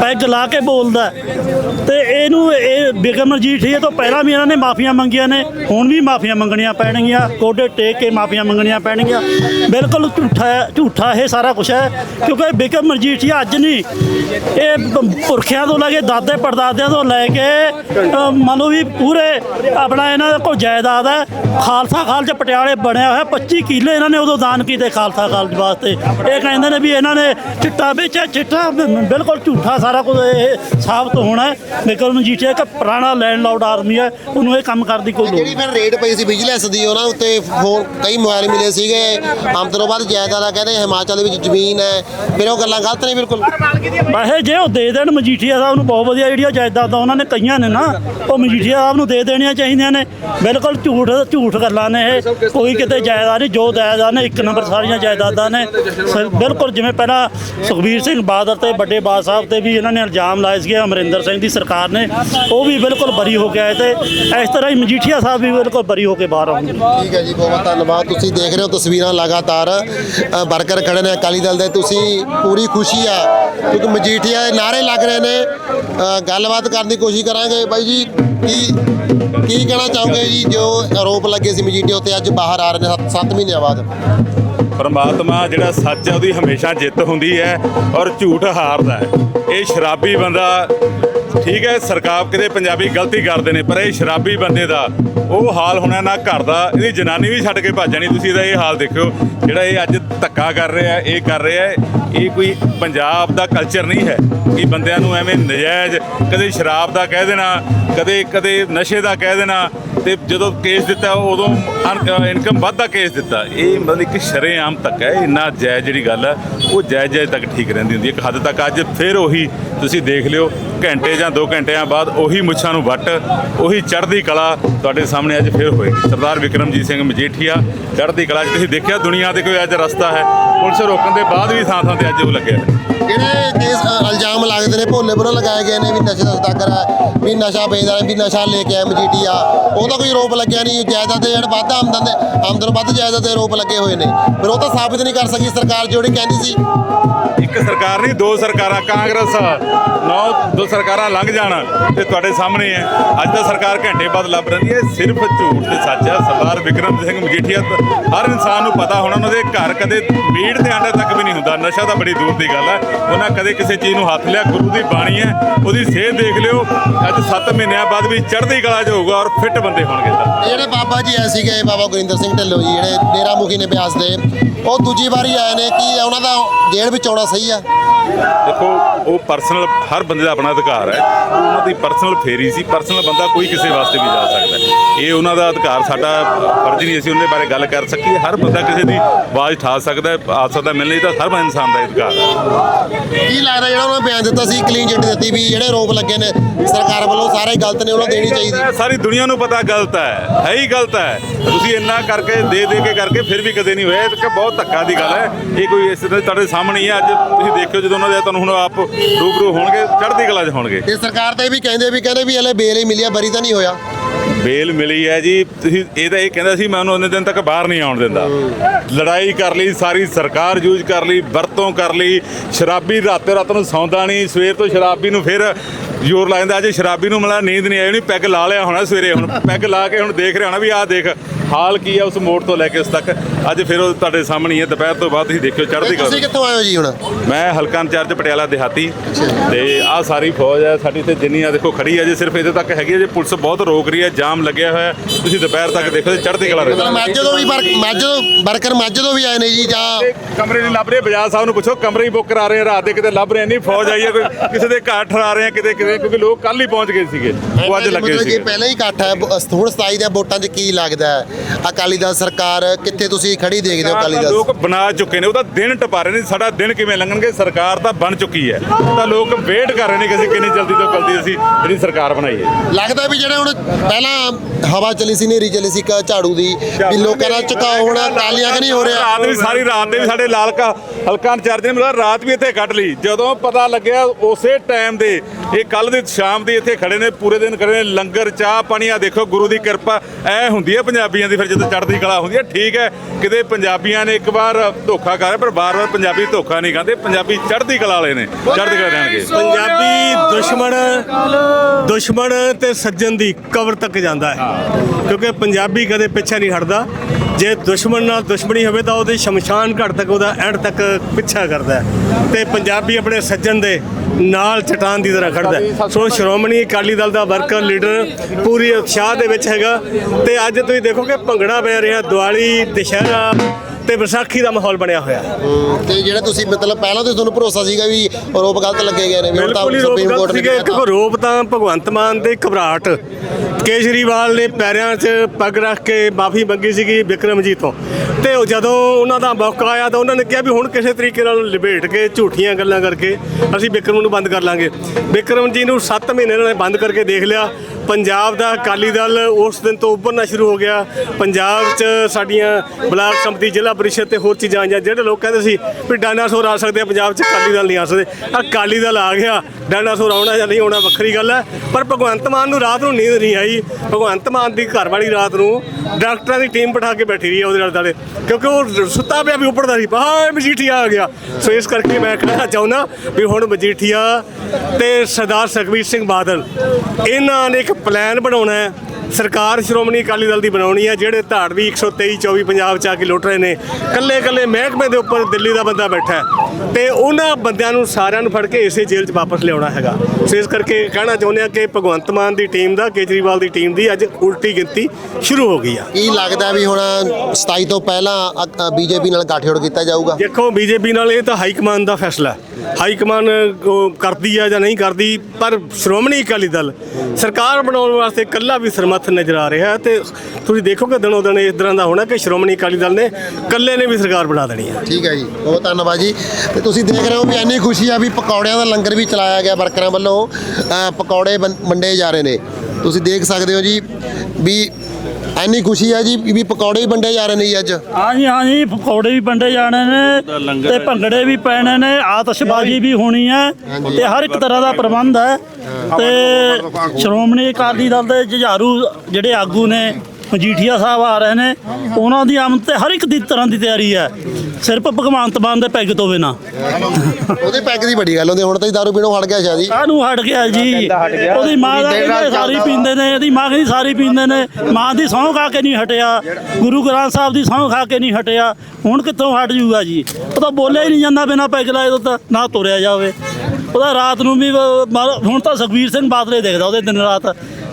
ਪੈਗ ਲਾ ਕੇ ਬੋਲਦਾ ਤੇ ਇਹਨੂੰ ਇਹ ਬਿਕਰਮ ਜੀ ਤੋਂ ਪਹਿਲਾਂ ਵੀ ਇਹਨਾਂ ਨੇ ਮਾਫੀਆਂ ਮੰਗੀਆਂ ਨੇ, ਹੁਣ ਵੀ ਮਾਫੀਆਂ ਮੰਗਣੀਆਂ ਪੈਣਗੀਆਂ ਕੋਡੇ ਟੇਕ ਕੇ ਮਾਫੀਆਂ ਮੰਗਣੀਆਂ ਪੈਣਗੀਆਂ। ਬਿਲਕੁਲ ਝੂਠਾ ਝੂਠਾ ਇਹ ਸਾਰਾ ਕੁਝ ਹੈ, ਕਿਉਂਕਿ ਬਿਕਰਮ ਜੀ ਅੱਜ ਨਹੀਂ, ਇਹ ਪੁਰਖਿਆਂ ਤੋਂ ਲੈ ਕੇ ਦਾਦੇ ਪੜਦਾਦਿਆਂ ਤੋਂ ਲੈ ਕੇ ਮੰਨ ਲਓ ਵੀ ਪੂਰੇ ਆਪਣਾ ਇਹਨਾਂ ਦਾ ਕੋਲ ਜਾਇਦਾਦ ਹੈ, ਖਾਲਸਾ ਕਾਲਜ ਪਟਿਆਲੇ ਬਣਿਆ ਹੋਇਆ 25 ਕਿੱਲੇ ਇਹਨਾਂ ਨੇ ਉਦੋਂ ਦਾਨ ਕੀਤੇ ਖਾਲਸਾ ਕਾਲਜ ਵਾਸਤੇ। ਇਹ ਕਹਿੰਦੇ ਨੇ ਵੀ ਇਹਨਾਂ ਨੇ ਚਿੱਟਾ ਵੇਚਿਆ, ਚਿੱਟਾ, ਬਿਲਕੁਲ ਝੂਠਾ ਸਾਰਾ ਕੁਝ ਇਹ ਸਾਬਤ ਹੋਣਾ ਬਿਕਰਮ ਮਜੀਠੀਆ ਇੱਕ ਪੁਰਾਣਾ ਲੈਂਡਲੌਰਡ ਆਰਮੀ ਹੈ। ਉਹਨੂੰ ਇਹ ਕੰਮ ਕਰਨ ਦੀ ਕੋਈ ਲੋੜ ਜਿਹੜੀ ਫਿਰ ਰੇਡ ਪਈ ਸੀ ਵਿਜੀਲੈਂਸ ਦੀ ਉਹਨਾਂ ਉੱਤੇ ਫੋਨ ਕਈ ਮੋਬਾਈਲ ਮਿਲੇ ਸੀਗੇ। ਆਮਦ ਤੋਂ ਬਾਅਦ ਜਾਇਦਾਦ ਆ ਕਹਿੰਦੇ ਹਿਮਾਚਲ ਦੇ ਵਿੱਚ ਜ਼ਮੀਨ ਹੈ। ਫਿਰ ਉਹ ਗੱਲਾਂ ਗਲਤ ਨੇ ਬਿਲਕੁਲ। ਵੈਸੇ ਜੇ ਉਹ ਦੇ ਦੇਣ ਮਜੀਠੀਆ ਸਾਹਿਬ ਨੂੰ ਬਹੁਤ ਵਧੀਆ ਜਿਹੜੀਆਂ ਜਾਇਦਾਦਾਂ ਉਹਨਾਂ ਨੇ ਕਈਆਂ ਨੇ ਨਾ ਉਹ ਮਜੀਠੀਆ ਸਾਹਿਬ ਨੂੰ ਦੇ ਦੇਣੀਆਂ ਚਾਹੀਦੀਆਂ ਨੇ। ਬਿਲਕੁਲ ਝੂਠ ਝੂਠ ਗੱਲਾਂ ਨੇ ਇਹ। ਕੋਈ ਕਿਤੇ ਜਾਇਦਾਦ ਨਹੀਂ ਜੋ ਜਾਇਦਾਦ ਨੇ ਇੱਕ ਨੰਬਰ ਸਾਰੀਆਂ ਜਾਇਦਾਦਾਂ ਨੇ। ਬਿਲਕੁਲ ਜਿਵੇਂ ਪਹਿਲਾਂ ਸੁਖਬੀਰ ਸਿੰਘ ਬਾਦਲ ਤੇ ਵੱਡੇ ਬਾਦ ਸਾਹਿਬ ਤੇ ਵੀ ਇਹਨਾਂ ਨੇ ਇਲਜ਼ਾਮ ਲਾਏ ਸੀਗੇ ਅਮਰਿੰਦਰ ਸਿੰਘ ਦੀ ਸਰਕਾਰ ਨੇ। ਉਹ ਵੀ ਬਿਲਕੁਲ ਬਰੀ ਹੋ ਕੇ ਆਏ ਤੇ ਇਸ ਤਰ੍ਹਾਂ ਹੀ ਮਜੀਠੀਆ ਸਾਹਿਬ ਵੀ ਬਿਲਕੁਲ ਬਰੀ ਹੋ ਕੇ ਬਾਹਰ ਆਉਣਗੇ। ਠੀਕ ਹੈ ਜੀ, ਬਹੁਤ ਧੰਨਵਾਦ। ਤੁਸੀਂ ਦੇਖ ਰਹੇ ਹੋ ਤਸਵੀਰਾਂ ਲਗਾਤਾਰ। ਵਰਕਰ ਖੜੇ ਨੇ ਅਕਾਲੀ ਦਲ ਦੇ। ਤੁਸੀਂ ਪੂਰੀ ਖੁਸ਼ੀ ਆ, ਕਿਉਂਕਿ ਮਜੀਠੀਆ ਦੇ ਨਾਰੇ ਲੱਗ ਰਹੇ ਨੇ। ਗੱਲਬਾਤ ਕਰਨ ਦੀ ਕੋਸ਼ਿਸ਼ ਕਰਾਂਗੇ। ਬਾਈ ਜੀ, ਕੀ ਕੀ ਕਹਿਣਾ ਚਾਹੋਗੇ ਜੀ? ਜੋ ਆਰੋਪ ਲੱਗੇ ਸੀ ਮਜੀਠੀਆ ਉੱਤੇ, ਅੱਜ ਬਾਹਰ ਆ ਰਹੇ ਨੇ 7 ਮਹੀਨਿਆਂ ਬਾਅਦ। ਪਰਮਾਤਮਾ ਜਿਹੜਾ ਸੱਚ ਹੈ ਉਹਦੀ ਹਮੇਸ਼ਾ ਜਿੱਤ ਹੁੰਦੀ ਹੈ ਔਰ ਝੂਠ ਹਾਰਦਾ ਹੈ। ਇਹ ਸ਼ਰਾਬੀ ਬੰਦਾ ਠੀਕ ਹੈ, ਸਰਕਾਰ ਕਿਤੇ ਪੰਜਾਬੀ ਗਲਤੀ ਕਰਦੇ ਨੇ, ਪਰ ਇਹ ਸ਼ਰਾਬੀ ਬੰਦੇ ਦਾ ਉਹ ਹਾਲ ਹੋਣਾ ਨਾ ਘਰ ਦਾ, ਇਹਦੀ ਜਨਾਨੀ ਵੀ ਛੱਡ ਕੇ ਭੱਜ ਜਾਣੀ, ਤੁਸੀਂ ਇਹਦਾ ਇਹ ਹਾਲ ਦੇਖਿਓ, ਜਿਹੜਾ ਇਹ ਅੱਜ ਧੱਕਾ ਕਰ ਰਿਹਾ, ਇਹ ਕਰ ਰਿਹਾ, ਇਹ ਕੋਈ ਪੰਜਾਬ ਦਾ ਕਲਚਰ ਨਹੀਂ ਹੈ ਕਿ ਬੰਦਿਆਂ ਨੂੰ ਐਵੇਂ ਨਜਾਇਜ਼ ਕਦੇ ਸ਼ਰਾਬ ਦਾ ਕਹਿ ਦੇਣਾ, ਕਦੇ ਕਦੇ ਨਸ਼ੇ ਦਾ ਕਹਿ ਦੇਣਾ, ਤੇ ਜਦੋਂ ਕੇਸ ਦਿੱਤਾ, ਉਦੋਂ ਇਨਕਮ ਵੱਧ ਦਾ ਕੇਸ ਦਿੱਤਾ, ਇਹ ਮਤਲਬ ਇੱਕ ਸ਼ਰੇਆਮ ਤੱਕ ਹੈ, ਇੰਨਾ ਜਾਇਜ਼ ਜਿਹੜੀ ਗੱਲ ਹੈ, ਉਹ ਜਾਇਜ਼ ਜਾਇਜ਼ ਤੱਕ ਠੀਕ ਰਹਿੰਦੀ ਹੁੰਦੀ ਹੈ, ਇੱਕ ਹੱਦ ਤੱਕ ਅੱਜ ਫਿਰ ਉਹੀ ਤੁਸੀਂ ਦੇਖ ਲਿਓ, ਘੰਟੇ ਜਾਂ 2 ਘੰਟਿਆਂ ਬਾਅਦ ਉਹੀ ਮੁੱਛਾਂ ਨੂੰ ਵੱਟ, ਉਹੀ ਚੜ੍ਹਦੀ ਕਲਾ ਤੁਹਾਡੇ ਸਾਹਮਣੇ ਅੱਜ ਫਿਰ ਹੋਏਗੀ। ਸਰਦਾਰ ਵਿਕਰਮਜੀਤ ਸਿੰਘ ਮਜੀਠੀਆ, ਚੜ੍ਹਦੀ ਕਲਾ ਤੁਸੀਂ ਦੇਖਿਆ ਦੁਨੀਆ ਤੇ ਕੋਈ ਅੱਜ ਰਸਤਾ ਹੈ, ਪੁਲਿਸ ਰੋਕਣ ਦੇ ਬਾਅਦ ਵੀ ਥਾਂ ਥਾਂ ਤੇ ਅੱਜ ਉਹ ਲੱਗਿਆ ਜਿਹੜੇ ਕੇਸ ਇਲਜ਼ਾਮ ਲੱਗਦੇ ਨੇ, ਭੋਲੇ ਬੁਰਾ ਲਗਾਏ ਗਏ ਨੇ, ਵੀ ਨਸ਼ੇ ਦਾ ਸਦਾਗਰ ਹੈ, ਵੀ ਨਸ਼ਾ ਵੇਚਦਾ ਹੈ, ਵੀ ਨਸ਼ਾ ਲੈ ਕੇ ਆਇਆ ਮਜੀਠੀਆ। ਉਹਦਾ ਕੋਈ ਆਰੋਪ ਲੱਗਿਆ ਨਹੀਂ, ਜਾਇਦਾਦ ਦੇ ਜਿਹੜਾ ਵੱਧ ਆਮਦਨ ਦੇ, ਆਮਦਨ ਵੱਧ ਜਾਇਦਾਦ ਦੇ ਆਰੋਪ ਲੱਗੇ ਹੋਏ ਨੇ। ਫਿਰ ਉਹ ਤਾਂ ਸਾਬਿਤ ਨਹੀਂ ਕਰ ਸਕੀ ਸਰਕਾਰ, ਜਿਹੜੀ ਕਹਿੰਦੀ ਸੀ। ਇੱਕ ਸਰਕਾਰ ਨਹੀਂ, ਦੋ ਸਰਕਾਰਾਂ, ਕਾਂਗਰਸ, ਨੌ ਦੋ ਸਰਕਾਰਾਂ ਲੰਘ ਜਾਣ ਤੇ ਤੁਹਾਡੇ ਸਾਹਮਣੇ ਹੈ। ਅੱਜ ਤਾਂ ਸਰਕਾਰ ਘੰਟੇ ਬਾਅਦ ਲੱਭ ਰਹੀ ਹੈ, ਸਿਰਫ ਝੂਠ ਤੇ ਸੱਚ ਹੈ। ਸਰਦਾਰ ਵਿਕਰਮ ਸਿੰਘ ਮਜੀਠੀਆ, ਹਰ ਇਨਸਾਨ ਨੂੰ ਪਤਾ ਹੋਣਾ ਉਹਨਾਂ ਦੇ ਘਰ ਕਦੇ ਮੀਟ ਤੇ ਆਂਡੇ ਤੱਕ ਵੀ ਨਹੀਂ ਹੁੰਦਾ। ਨਸ਼ਾ ਤਾਂ ਬੜੀ ਦੂਰ ਦੀ ਗੱਲ ਹੈ। ਉਹਨਾਂ ਕਦੇ ਕਿਸੇ ਚੀਜ਼ ਨੂੰ ਹੱਥ ਲਿਆ, ਗੁਰੂ ਦੀ ਬਾਣੀ ਹੈ, ਉਹਦੀ ਸੇਧ ਦੇਖ ਲਿਓ। ਅੱਜ 7 ਮਹੀਨਿਆਂ ਬਾਅਦ ਵੀ ਚੜ੍ਹਦੀ ਕਲਾ 'ਚ ਹੋਊਗਾ ਔਰ ਫਿੱਟ ਬੰਦੇ ਹੋਣਗੇ ਤਾਂ। ਜਿਹੜੇ ਬਾਬਾ ਜੀ ਆਏ ਸੀਗੇ, ਬਾਬਾ ਗੁਰਿੰਦਰ ਸਿੰਘ ਢਿੱਲੋਂ ਜੀ, ਜਿਹੜੇ ਡੇਰਾ ਮੁਖੀ ਨੇ ਬਿਆਸ ਦੇ, ਉਹ ਦੂਜੀ ਵਾਰੀ ਆਏ ਨੇ ਕੀ ਉਹਨਾਂ ਦਾ ਜੇਲ੍ਹ ਵਿੱਚ ਆਉਣਾ ਸਹੀ ਆ। ਦੇਖੋ ਉਹ ਪਰਸਨਲ ਹਰ ਬੰਦੇ ਦਾ ਆਪਣਾ ਅਧਿਕਾਰ ਹੈ। ਉਹ ਉਹਨਾਂ ਦੀ ਪਰਸਨਲ ਫੇਰੀ ਸੀ। ਪਰਸਨਲ ਬੰਦਾ ਕੋਈ ਕਿਸੇ ਵਾਸਤੇ ਵੀ ਜਾ ਸਕਦਾ ਹੈ। ਇਹ ਉਹਨਾਂ ਦਾ ਅਧਿਕਾਰ ਸਾਡਾ ਫਰਜ਼ ਨਹੀਂ ਅਸੀਂ ਉਹਦੇ ਬਾਰੇ ਗੱਲ ਕਰ ਸਕੀਏ। ਹਰ ਬੰਦਾ ਕਿਸੇ ਦੀ ਆਵਾਜ਼ ਠਾ ਸਕਦਾ ਹੈ ਆ ਸਕਦਾ ਮਿਲ ਨਹੀਂ ਤਾਂ ਹਰ ਇਨਸਾਨ ਦਾ ਅਧਿਕਾਰ ਹੈ। ਕੀ ਲੱਗਦਾ ਜਿਹੜਾ ਉਹਨਾਂ ਨੇ ਬਿਆਨ ਦਿੱਤਾ ਸੀ ਕਲੀਨ ਚਿੱਟ ਦਿੱਤੀ ਵੀ ਜਿਹੜੇ ਆਰੋਪ ਲੱਗੇ ਨੇ ਸਰਕਾਰ ਵੱਲੋਂ ਸਾਰੇ ਗਲਤ ਨੇ ਉਹਨਾਂ ਨੂੰ ਦੇਣੀ ਚਾਹੀਦੀ। ਇਹ ਸਾਰੀ ਦੁਨੀਆ ਨੂੰ ਪਤਾ ਗਲਤ ਹੈ ਹੈ ਹੀ ਗਲਤ ਹੈ। ਤੁਸੀਂ ਇੰਨਾ ਕਰਕੇ ਦੇ ਦੇ ਕੇ ਕਰਕੇ ਫਿਰ ਵੀ ਕਦੇ ਨਹੀਂ ਹੋਇਆ। ਇਹ ਤਾਂ ਬਹੁਤ ਧੱਕਾ ਦੀ ਗੱਲ ਹੈ। ਇਹ ਕੋਈ ਇਸ ਤਰ੍ਹਾਂ ਤੁਹਾਡੇ ਸਾਹਮਣੇ ਹੀ ਹੈ ਅੱਜ ਤੁਸੀਂ ਦੇਖਿਓ ਜਦੋਂ ਉਹਨਾਂ ਦੇ ਤੁਹਾਨੂੰ ਹੁਣ ਆਪ ਰੂਬਰੂ ਹੋਣਗੇ ਚੜ੍ਹਦੀ ਕਲਾ 'ਚ ਹੋਣਗੇ। ਤੇ ਸਰਕਾਰ ਤਾਂ ਇਹ ਵੀ ਕਹਿੰਦੇ ਵੀ ਕਹਿੰਦੇ ਵੀ ਹਲੇ ਬੇਲ ਹੀ ਮਿਲੀ ਆ ਬਰੀ ਤਾਂ ਨਹੀਂ ਹੋਇਆ। ਬੇਲ ਮਿਲੀ ਹੈ ਜੀ ਤੁਸੀਂ ਇਹ ਤਾਂ ਇਹ ਕਹਿੰਦਾ ਸੀ ਮੈਂ ਉਹਨੂੰ ਉਹਨੇ ਦਿਨ ਤੱਕ ਬਾਹਰ ਨਹੀਂ ਆਉਣ ਦਿੰਦਾ। ਲੜਾਈ ਕਰ ਲਈ ਸਾਰੀ ਸਰਕਾਰ ਯੂਜ਼ ਕਰ ਲਈ ਵਰਤੋਂ ਕਰ ਲਈ ਸ਼ਰਾਬੀ ਰਾਤੇ ਰਾਤ ਨੂੰ ਸੌਂਦਾ ਨਹੀਂ ਸਵੇਰ ਤੋਂ ਸ਼ਰਾਬੀ ਨੂੰ ਫਿਰ ਜ਼ੋਰ ਲਾ ਜਾਂਦਾ ਅੱਜ ਸ਼ਰਾਬੀ ਨੂੰ ਮਲਾ ਨੀਂਦ ਨਹੀਂ ਆਈ ਉਹਨੇ ਪੈਗ ਲਾ ਲਿਆ ਹੋਣਾ ਸਵੇਰੇ ਹੁਣ ਪੈਗ ਲਾ ਕੇ ਹੁਣ ਦੇਖ ਰਿਹਾ ਹੋਣਾ ਵੀ ਆਹ ਦੇਖ ਹਾਲ ਕੀ ਹੈ ਉਸ ਮੋੜ ਤੋਂ ਲੈ ਕੇ ਉਸ ਤੱਕ। ਅੱਜ ਫਿਰ ਉਹ ਤੁਹਾਡੇ ਸਾਹਮਣੇ ਹੀ ਹੈ ਦੁਪਹਿਰ ਤੋਂ ਬਾਅਦ ਤੁਸੀਂ ਦੇਖਿਓ ਚੜ੍ਹਦੀ ਤੇ ਤੁਸੀਂ ਕਲਾ। ਕਿੱਥੋਂ ਆਏ ਹੋ ਜੀ ਹੁਣ? ਮੈਂ ਹਲਕਾ ਇੰਚਾਰਜ ਪਟਿਆਲਾ ਦਿਹਾਤੀ। ਤੇ ਆਹ ਸਾਰੀ ਫੌਜ ਹੈ ਸਾਡੀ ਤੇ ਜਿੰਨੀ ਆ ਦੇਖੋ ਖੜੀ ਹੈ ਜੇ ਸਿਰਫ ਇਹਦੇ ਤੱਕ ਹੈਗੀ ਹੈ ਜੇ ਪੁਲਿਸ ਬਹੁਤ ਰੋਕ ਰਹੀ ਹੈ ਜਾਮ ਲੱਗਿਆ ਹੋਇਆ। ਤੁਸੀਂ ਦੁਪਹਿਰ ਤੱਕ ਦੇਖੋ ਤੇ ਚੜ੍ਹਦੀ ਕਲਾ ਰਹੇ। ਮਾਝੇ ਤੋਂ ਵੀ ਮਾਝੇ ਵਰਕਰ ਮਾਝੇ ਤੋਂ ਵੀ ਆਏ ਨੇ ਜੀ ਜਾਂ ਕਮਰੇ ਨਹੀਂ ਲੱਭ ਰਹੇ ਬਜਾਜ ਸਾਹਿਬ ਨੂੰ ਪੁੱਛੋ ਕਮਰੇ ਹੀ ਬੁੱਕ ਕਰਾ ਰਹੇ ਆ ਰਾਤ ਦੇ ਕਿਤੇ ਲੱਭ ਰਹੇ ਨਹੀਂ ਫੌਜ ਆਈ ਹੈ ਕੋਈ ਕਿਸੇ ਦੇ ਘਰ ਠਰਾ ਰਹੇ ਆ ਕਿਤੇ ਕਿਤੇ ਕਿਉਂਕਿ ਲੋਕ ਕੱਲ ਹੀ ਪਹੁੰਚ ਗਏ ਸੀਗੇ। ਉਹ ਅੱਜ ਲੱਗੇ ਮਤਲਬ ਕਿ ਸੀਗੇ। ਪਹਿਲਾਂ ਹੀ ਇਕੱਠ ਹੈ ਬ- ਹੁਣ 27 ਦੀਆਂ ਵੋਟਾਂ 'ਚ ਕੀ ਲੱਗਦਾ ਹੈ? ਅਕਾਲੀ ਦਲ ਸਰਕਾਰ ਕਿੱਥੇ ਤੁਸੀਂ ਖੜੀ ਦੇਖਦੇ ਹੋ ਅਕਾਲੀ ਤਾਂ ਦਲ? ਲੋਕ ਬਣਾ ਚੁੱਕੇ ਨੇ ਉਹਦਾ ਦਿਨ ਟਪਾ ਰਹੇ ਨੇ ਸਾਡਾ ਦਿਨ ਕਿਵੇਂ ਲੰਘਣਗੇ? ਸਰਕਾਰ ਤਾਂ ਬਣ ਚੁੱਕੀ ਹੈ। ਤਾਂ ਲੋਕ ਵੇਟ ਕਰ ਰਹੇ ਨੇ ਕਿ ਅਸੀਂ ਕਿੰਨੀ ਜਲਦੀ ਤੋਂ ਜਲਦੀ ਅਸੀਂ ਜਿਹੜੀ ਸਰਕਾਰ ਬਣਾਈਏ। ਲੱਗਦਾ ਵੀ ਜਿਹੜੇ ਹੁਣ ਪਹਿਲਾਂ ਹਵਾ ਚੱਲੀ ਸੀ ਨੇਰੀ ਚੱਲੀ ਸੀ ਕ ਝਾੜੂ ਦੀ ਵੀ ਲੋਕਾਂ ਦਾ ਝੁਕਾਅ ਹੋਣਾ ਕਾਲੀਆਂ ਕਿ ਨਹੀਂ ਹੋ ਰਿਹਾ। ਰਾਤ ਵੀ ਸਾਰੀ ਰਾਤ ਦੇ ਵੀ ਸਾਡੇ ਲਾਲਕਾ ਹਲਕਾ ਇੰਚਾਰਜ ਨੇ ਮੇਰਾ ਰਾਤ ਵੀ ਇੱਥੇ ਕੱਢ ਲਈ। ਜਦੋਂ ਪਤਾ ਲੱਗਿਆ ਉਸੇ ਟਾਈਮ ਦੇ ਇਹ ਕੱਲ ਦੀ ਸ਼ਾਮ ਦੀ ਇੱਥੇ ਖੜੇ ਨੇ, ਪੂਰੇ ਦਿਨ ਖੜੇ ਨੇ, ਲੰਗਰ, ਚਾਹ ਪਾਣੀ ਆ ਦੇਖੋ ਗੁਰੂ ਦੀ ਕਿਰਪਾ, ਐ ਹੁੰਦੀ ਹੈ ਪੰਜਾਬੀਆਂ ਦੀ ਫਿਰ ਜਦੋਂ ਚੜ੍ਹਦੀ ਕਲਾ ਹੁੰਦੀ ਹੈ, ਠੀਕ ਹੈ, ਕਿਤੇ ਪੰਜਾਬੀਆਂ ਨੇ ਇੱਕ ਵਾਰ ਧੋਖਾ ਕਰਿਆ, ਪਰ ਬਾਰ-ਬਾਰ ਪੰਜਾਬੀ ਧੋਖਾ ਨਹੀਂ ਖਾਂਦੇ, ਪੰਜਾਬੀ ਚੜ੍ਹਦੀ ਕਲਾ ਵਾਲੇ ਨੇ, ਚੜ੍ਹਦੀ ਕਲਾ ਰਹਿਣਗੇ। ਪੰਜਾਬੀ ਦੁਸ਼ਮਣ ਦੁਸ਼ਮਣ ਤੇ ਸੱਜਣ ਦੀ ਕਬਰ ਤੱਕ ਜਾਂਦਾ ਹੈ, ਕਿਉਂਕਿ ਪੰਜਾਬੀ ਕਦੇ ਪਿੱਛੇ ਨਹੀਂ ਹਟਦਾ, ਜੇ ਦੁਸ਼ਮਣ ਨਾਲ ਦੁਸ਼ਮਣੀ ਹੋਵੇ ਤਾਂ ਉਹਦੇ ਸ਼ਮਸ਼ਾਨ ਘਾਟ ਤੱਕ, ਉਹਦਾ ਐਂਡ ਤੱਕ ਪਿੱਛਾ ਕਰਦਾ ਹੈ। ਤੇ ਪੰਜਾਬੀ ਆਪਣੇ ਸੱਜਣ ਦੇ ਨਾਲ ਚਟਾਨ ਦੀ ਤਰ੍ਹਾਂ ਖੜਦਾ ਸੋ ਸ਼੍ਰੋਮਣੀ ਅਕਾਲੀ ਦਲ ਦਾ ਵਰਕਰ ਲੀਡਰ ਪੂਰੀ ਉਤਸ਼ਾਹ ਦੇ ਵਿੱਚ ਹੈਗਾ ਤੇ ਅੱਜ ਤੁਸੀਂ ਦੇਖੋ ਕਿ ਭੰਗੜਾ ਪੈ ਰਿਹਾ ਦੀਵਾਲੀ ਦੁਸ਼ਹਿਰਾ ਤੇ ਵਿਸਾਖੀ ਦਾ ਮਾਹੌਲ ਬਣਿਆ ਹੋਇਆ ਤੇ ਜਿਹੜੇ ਤੁਸੀਂ ਮਤਲਬ ਪਹਿਲਾਂ ਤੋਂ ਤੁਹਾਨੂੰ ਭਰੋਸਾ ਸੀਗਾ ਵੀ ਆਰੋਪ ਗਲਤ ਲੱਗੇ ਗਏ ਨੇ ਵੀ ਹੁਣ ਤਾਂ ਰੋਪ ਸੁਪਰੀਮ ਕੋਰਟ ਨੇ ਇੱਕ। ਰੋਪ ਤਾਂ ਭਗਵੰਤ ਮਾਨ ਦੇ ਘਬਰਾਹਟ। ਕੇਜਰੀਵਾਲ ਨੇ ਪੈਰਿਆਂ 'ਚ ਪੱਗ ਰੱਖ ਕੇ ਮਾਫੀ ਮੰਗੀ ਸੀਗੀ ਵਿਕਰਮਜੀਤ ਤੋਂ। ਤੇ ਉਹ ਜਦੋਂ ਉਹਨਾਂ ਦਾ ਮੌਕਾ ਆਇਆ ਤਾਂ ਉਹਨਾਂ ਨੇ ਕਿਹਾ ਵੀ ਹੁਣ ਕਿਸੇ ਤਰੀਕੇ ਨਾਲ ਲਿਬੇਟ ਕੇ ਝੂਠੀਆਂ ਗੱਲਾਂ ਕਰਕੇ ਅਸੀਂ ਵਿਕਰਮ ਨੂੰ ਬੰਦ ਕਰ ਲਾਂਗੇ। ਵਿਕਰਮ ਜੀ ਨੂੰ 7 ਮਹੀਨੇ ਇਹਨਾਂ ਨੇ ਬੰਦ ਕਰਕੇ ਦੇਖ ਲਿਆ। ਪੰਜਾਬ ਦਾ ਅਕਾਲੀ ਦਲ ਉਸ ਦਿਨ ਤੋਂ ਉੱਭਰਨਾ ਸ਼ੁਰੂ ਹੋ ਗਿਆ। ਪੰਜਾਬ 'ਚ ਸਾਡੀਆਂ ਬਲਾਕ ਸੰਮਤੀ ਜ਼ਿਲ੍ਹਾ ਪਰਿਸ਼ਦ ਤੇ ਹੋਰ ਚੀਜ਼ਾਂ ਆਈਆਂ, ਜਿਹੜੇ ਲੋਕ ਕਹਿੰਦੇ ਸੀ ਵੀ ਡਾਇਨਾਸੌਰ ਆ ਸਕਦੇ ਆ, ਪੰਜਾਬ 'ਚ ਅਕਾਲੀ ਦਲ ਨਹੀਂ ਆ ਸਕਦੇ। ਅਕਾਲੀ ਦਲ ਆ ਗਿਆ, ਡਾਇਨਾਸੌਰ ਆਉਣਾ ਜਾਂ ਨਹੀਂ ਆਉਣਾ ਵੱਖਰੀ ਗੱਲ ਹੈ, ਪਰ ਭਗਵੰਤ ਮਾਨ ਨੂੰ ਰਾਤ ਨੂੰ ਨੀਂਦ ਨਹੀਂ ਆਈ। ਭਗਵੰਤ ਮਾਨ ਦੀ ਘਰ ਵਾਲੀ ਰਾਤ ਨੂੰ ਡਾਕਟਰਾਂ ਦੀ ਟੀਮ ਬਿਠਾ ਕੇ ਬੈਠੀ ਰਹੀ ਹੈ ਉਹਦੇ ਨਾਲ ਦਾਲੇ ਕਿਉਂਕਿ ਉਹ ਸੁੱਤਾ ਪਿਆ ਵੀ ਉੱਪਰਦਾ ਸੀ। ਹਾਂ ਮਜੀਠੀਆ ਆ ਗਿਆ। ਸੋ ਇਸ ਕਰਕੇ ਮੈਂ ਕਹਿਣਾ ਚਾਹੁੰਦਾ ਵੀ ਹੁਣ ਮਜੀਠੀਆ ਤੇ ਸਰਦਾਰ ਸੁਖਬੀਰ ਸਿੰਘ ਬਾਦਲ, ਇਹਨਾਂ ਨੇ ਇੱਕ ਪਲਾਨ ਬਣਾਉਣਾ ਹੈ। ਸਰਕਾਰ ਸ਼੍ਰੋਮਣੀ ਅਕਾਲੀ ਦਲ ਦੀ ਬਣਾਉਣੀ ਹੈ ਜਿਹੜੇ ਧਾੜਵੀ 123 24 ਪੰਜਾਬ ਚ ਆ ਕੇ ਲੁੱਟ ਰਹੇ ਨੇ ਕੱਲੇ ਕੱਲੇ ਮਹਿਕਮੇ ਦੇ ਉੱਪਰ ਦਿੱਲੀ ਦਾ ਬੰਦਾ ਬੈਠਾ ਤੇ ਉਹਨਾਂ ਬੰਦਿਆਂ ਨੂੰ ਸਾਰਿਆਂ ਨੂੰ ਫੜ ਕੇ ਇਸੇ ਜੇਲ੍ਹ 'ਚ ਵਾਪਸ ਲਿਆਉਣਾ ਹੈਗਾ। ਸੋ ਇਸ ਕਰਕੇ ਕਹਿਣਾ ਚਾਹੁੰਦੇ ਆ ਕਿ ਭਗਵੰਤ ਮਾਨ ਦੀ ਟੀਮ ਦਾ ਕੇਜਰੀਵਾਲ ਦੀ ਟੀਮ ਦੀ ਅੱਜ ਉਲਟੀ ਗਿਣਤੀ ਸ਼ੁਰੂ ਹੋ ਗਈ ਆ। ਕੀ ਲੱਗਦਾ ਵੀ ਹੁਣ 27 ਤੋਂ ਪਹਿਲਾਂ ਬੀਜੇਪੀ ਨਾਲ ਗੱਠਜੋੜ ਕੀਤਾ ਜਾਊਗਾ? ਦੇਖੋ ਬੀਜੇਪੀ ਨਾਲ ਇਹ ਤਾਂ ਹਾਈ ਕਮਾਂਡ ਦਾ ਫੈਸਲਾ ਹਾਈ ਕਮਾਂਡ ਕਰਦੀ ਆ ਜਾਂ ਨਹੀਂ ਕਰਦੀ ਪਰ ਸ਼੍ਰੋਮਣੀ ਅਕਾਲੀ ਦਲ ਸਰਕਾਰ ਬਣਾਉਣ ਵਾਸਤੇ ਇਕੱਲਾ ਵੀ ਹੱਥ ਨਜ਼ਰ ਆ ਰਿਹਾ ਹੈ ਤੇ ਤੁਸੀਂ ਦੇਖੋਗੇ ਦਿਨੋਂ ਦਿਨ ਇਸ ਤਰ੍ਹਾਂ ਦਾ ਹੋਣਾ ਕਿ ਸ਼੍ਰੋਮਣੀ ਅਕਾਲੀ ਦਲ ਨੇ ਇਕੱਲੇ ਨੇ ਵੀ ਸਰਕਾਰ ਬਣਾ ਦੇਣੀ ਹੈ। ਠੀਕ ਹੈ ਜੀ, ਬਹੁਤ ਧੰਨਵਾਦ ਜੀ। ਤੇ ਤੁਸੀਂ ਦੇਖ ਰਹੇ ਹੋ ਵੀ ਇੰਨੀ ਖੁਸ਼ੀ ਆ ਵੀ ਪਕੌੜਿਆਂ ਦਾ ਲੰਗਰ ਵੀ ਚਲਾਇਆ ਗਿਆ ਵਰਕਰਾਂ ਵੱਲੋਂ। ਪਕੌੜੇ ਵੰ- ਵੰਡੇ ਜਾ ਰਹੇ ਨੇ। ਤੁਸੀਂ ਦੇਖ ਸਕਦੇ ਹੋ ਜੀ ਵੀ ਇੰਨੀ ਖੁਸ਼ੀ ਆ ਜੀ ਵੀ ਪਕੌੜੇ ਹੀ ਵੰਡੇ ਜਾ ਰਹੇ ਨੇ ਜੀ ਅੱਜ। ਹਾਂਜੀ ਹਾਂਜੀ ਪਕੌੜੇ ਵੀ ਵੰਡੇ ਜਾਣੇ ਨੇ ਤੇ ਭੰਗੜੇ ਵੀ ਪੈਣੇ ਨੇ ਆਤਿਸ਼ਬਾਜ਼ੀ ਵੀ ਹੋਣੀ ਹੈ ਤੇ ਹਰ ਇੱਕ ਤਰ੍ਹਾਂ ਦਾ ਪ੍ਰਬੰਧ ਹੈ ਤੇ ਸ਼੍ਰੋਮਣੀ ਅਕਾਲੀ ਦਲ ਦੇ ਜੁਝਾਰੂ ਜਿਹੜੇ ਆਗੂ ਨੇ ਮਜੀਠੀਆ ਸਾਹਿਬ ਆ ਰਹੇ ਨੇ। ਉਹਨਾਂ ਦੀ ਆਮਦ ਤੇ ਹਰ ਇੱਕ ਦੀ ਤਰ੍ਹਾਂ ਦੀ ਤਿਆਰੀ ਹੈ। ਸਿਰਫ ਭਗਵੰਤ ਮਾਨ ਦੇ ਪੈਗ ਤੋਂ ਬਿਨਾ। ਉਹਦੇ ਪੈਗ ਦੀ ਵੱਡੀ ਗੱਲ ਹੁੰਦੀ ਹੁਣ ਤਾਂ ਦਾਰੂ ਪੀਣੋਂ ਹਟ ਗਿਆ ਜੀ। ਕਾਹਨੂੰ ਹਟ ਗਿਆ ਜੀ? ਉਹਦੀ ਮਾਂ ਦਾ ਕਹਿੰਦੇ ਸਾਰੀ ਪੀਂਦੇ ਨੇ ਇਹਦੀ ਮਾਂ ਕਹਿੰਦੀ ਸਾਰੀ ਪੀਂਦੇ ਨੇ। ਮਾਂ ਦੀ ਸਹੁੰ ਖਾ ਕੇ ਨਹੀਂ ਹਟਿਆ। ਗੁਰੂ ਗ੍ਰੰਥ ਸਾਹਿਬ ਦੀ ਸਹੁੰ ਖਾ ਕੇ ਨਹੀਂ ਹਟਿਆ। ਹੁਣ ਕਿੱਥੋਂ ਹਟ ਜੂਗਾ ਜੀ? ਉਹ ਤਾਂ ਬੋਲਿਆ ਹੀ ਨਹੀਂ ਜਾਂਦਾ ਬਿਨਾਂ ਪੈਗ ਲਾਏ ਤੋਂ ਤਾਂ ਨਾ ਤੁਰਿਆ ਜਾਵੇ। ਉਹਦਾ ਰਾਤ ਨੂੰ ਵੀ ਹੁਣ ਤਾਂ ਸੁਖਬੀਰ ਸਿੰਘ ਬਾਦਲੇ ਦੇਖਦਾ ਉਹਦੇ ਦਿਨ ਰਾਤ।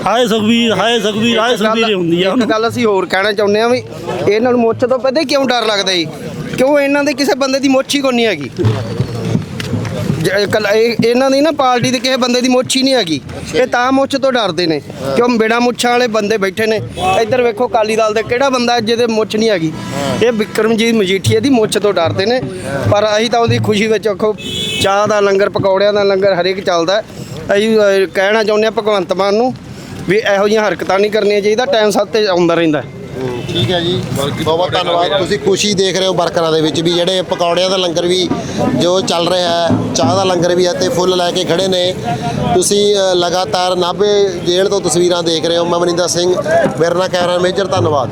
ਹਾਏ ਸੁਖਬੀਰ ਹਾਏ ਸੁਖਬੀਰ ਹਾਏ ਸੁਖਬੀਰ ਹੀ ਹੁੰਦੀ ਆ। ਇੱਕ ਗੱਲ ਅਸੀਂ ਹੋਰ ਕਹਿਣਾ ਚਾਹੁੰਦੇ ਆ ਵੀ ਇਹਨਾਂ ਨੂੰ ਮੁੱਛ ਤੋਂ ਪਤਾ ਕਿਉਂ ਡਰ ਲੱਗਦਾ ਜੀ? ਕਿਉਂ ਇਹਨਾਂ ਦੇ ਕਿਸੇ ਬੰਦੇ ਦੀ ਮੁੱਛ ਹੀ ਕੋਈ ਨਹੀਂ ਹੈਗੀ? ਜ- ਕੱਲ- ਇਹ- ਇਹਨਾਂ ਦੀ ਨਾ ਪਾਰਟੀ ਦੇ ਕਿਸੇ ਬੰਦੇ ਦੀ ਮੁੱਛ ਹੀ ਨਹੀਂ ਹੈਗੀ। ਇਹ ਤਾਂ ਮੁੱਛ ਤੋਂ ਡਰਦੇ ਨੇ। ਕਿਉਂ ਬਿਨਾ ਮੁੱਛਾਂ ਵਾਲੇ ਬੰਦੇ ਬੈਠੇ ਨੇ? ਇੱਧਰ ਵੇਖੋ ਕਾਲੀ ਦਲ ਦੇ ਕਿਹੜਾ ਬੰਦਾ ਜਿਹਦੇ ਮੁੱਛ ਨਹੀਂ ਹੈਗੀ? ਇਹ ਵਿਕਰਮਜੀਤ ਮਜੀਠੀਆ ਦੀ ਮੁੱਛ ਤੋਂ ਡਰਦੇ ਨੇ। ਪਰ ਅਸੀਂ ਤਾਂ ਉਹਦੀ ਖੁਸ਼ੀ ਵਿੱਚ ਆਖੋ ਚਾਹ ਦਾ ਲੰਗਰ ਪਕੌੜਿਆਂ ਦਾ ਲੰਗਰ ਹਰੇਕ ਚੱਲਦਾ ਅਸੀਂ ਅਹ, ਕਹਿਣਾ ਚਾਹੁੰਦੇ ਆ ਭਗਵੰਤ ਮਾਨ ਨੂੰ ਵੀ ਇਹੋ ਜਿਹੀਆਂ ਹਰਕਤਾਂ ਨਹੀਂ ਕਰਨੀਆਂ ਚਾਹੀਦਾ ਟਾਈਮ ਸੱਤ ਤੇ ਆਉਂਦਾ ਰਹਿੰਦਾ ਠੀਕ ਹੈ ਜੀ। ਬਹੁਤ ਬਹੁਤ ਧੰਨਵਾਦ। ਤੁਸੀਂ ਖੁਸ਼ੀ ਦੇਖ ਰਹੇ ਹੋ ਵਰਕਰਾਂ ਦੇ ਵਿੱਚ ਵੀ, ਜਿਹੜੇ ਪਕੌੜਿਆਂ ਦਾ ਲੰਗਰ ਵੀ ਜੋ ਚੱਲ ਰਿਹਾ ਹੈ, ਚਾਹ ਦਾ ਲੰਗਰ ਵੀ ਹੈ ਤੇ ਫੁੱਲ ਲੈ ਕੇ ਖੜੇ ਨੇ। ਤੁਸੀਂ ਲਗਾਤਾਰ ਨਾਭੇ ਜੇਲ੍ਹ ਤੋਂ ਤਸਵੀਰਾਂ ਦੇਖ ਰਹੇ ਹੋ। ਮੈਂ ਮਨਿੰਦਰ ਸਿੰਘ, ਮੇਰੇ ਨਾਲ ਕੈਮਰਾ ਮੇਜਰ, ਧੰਨਵਾਦ।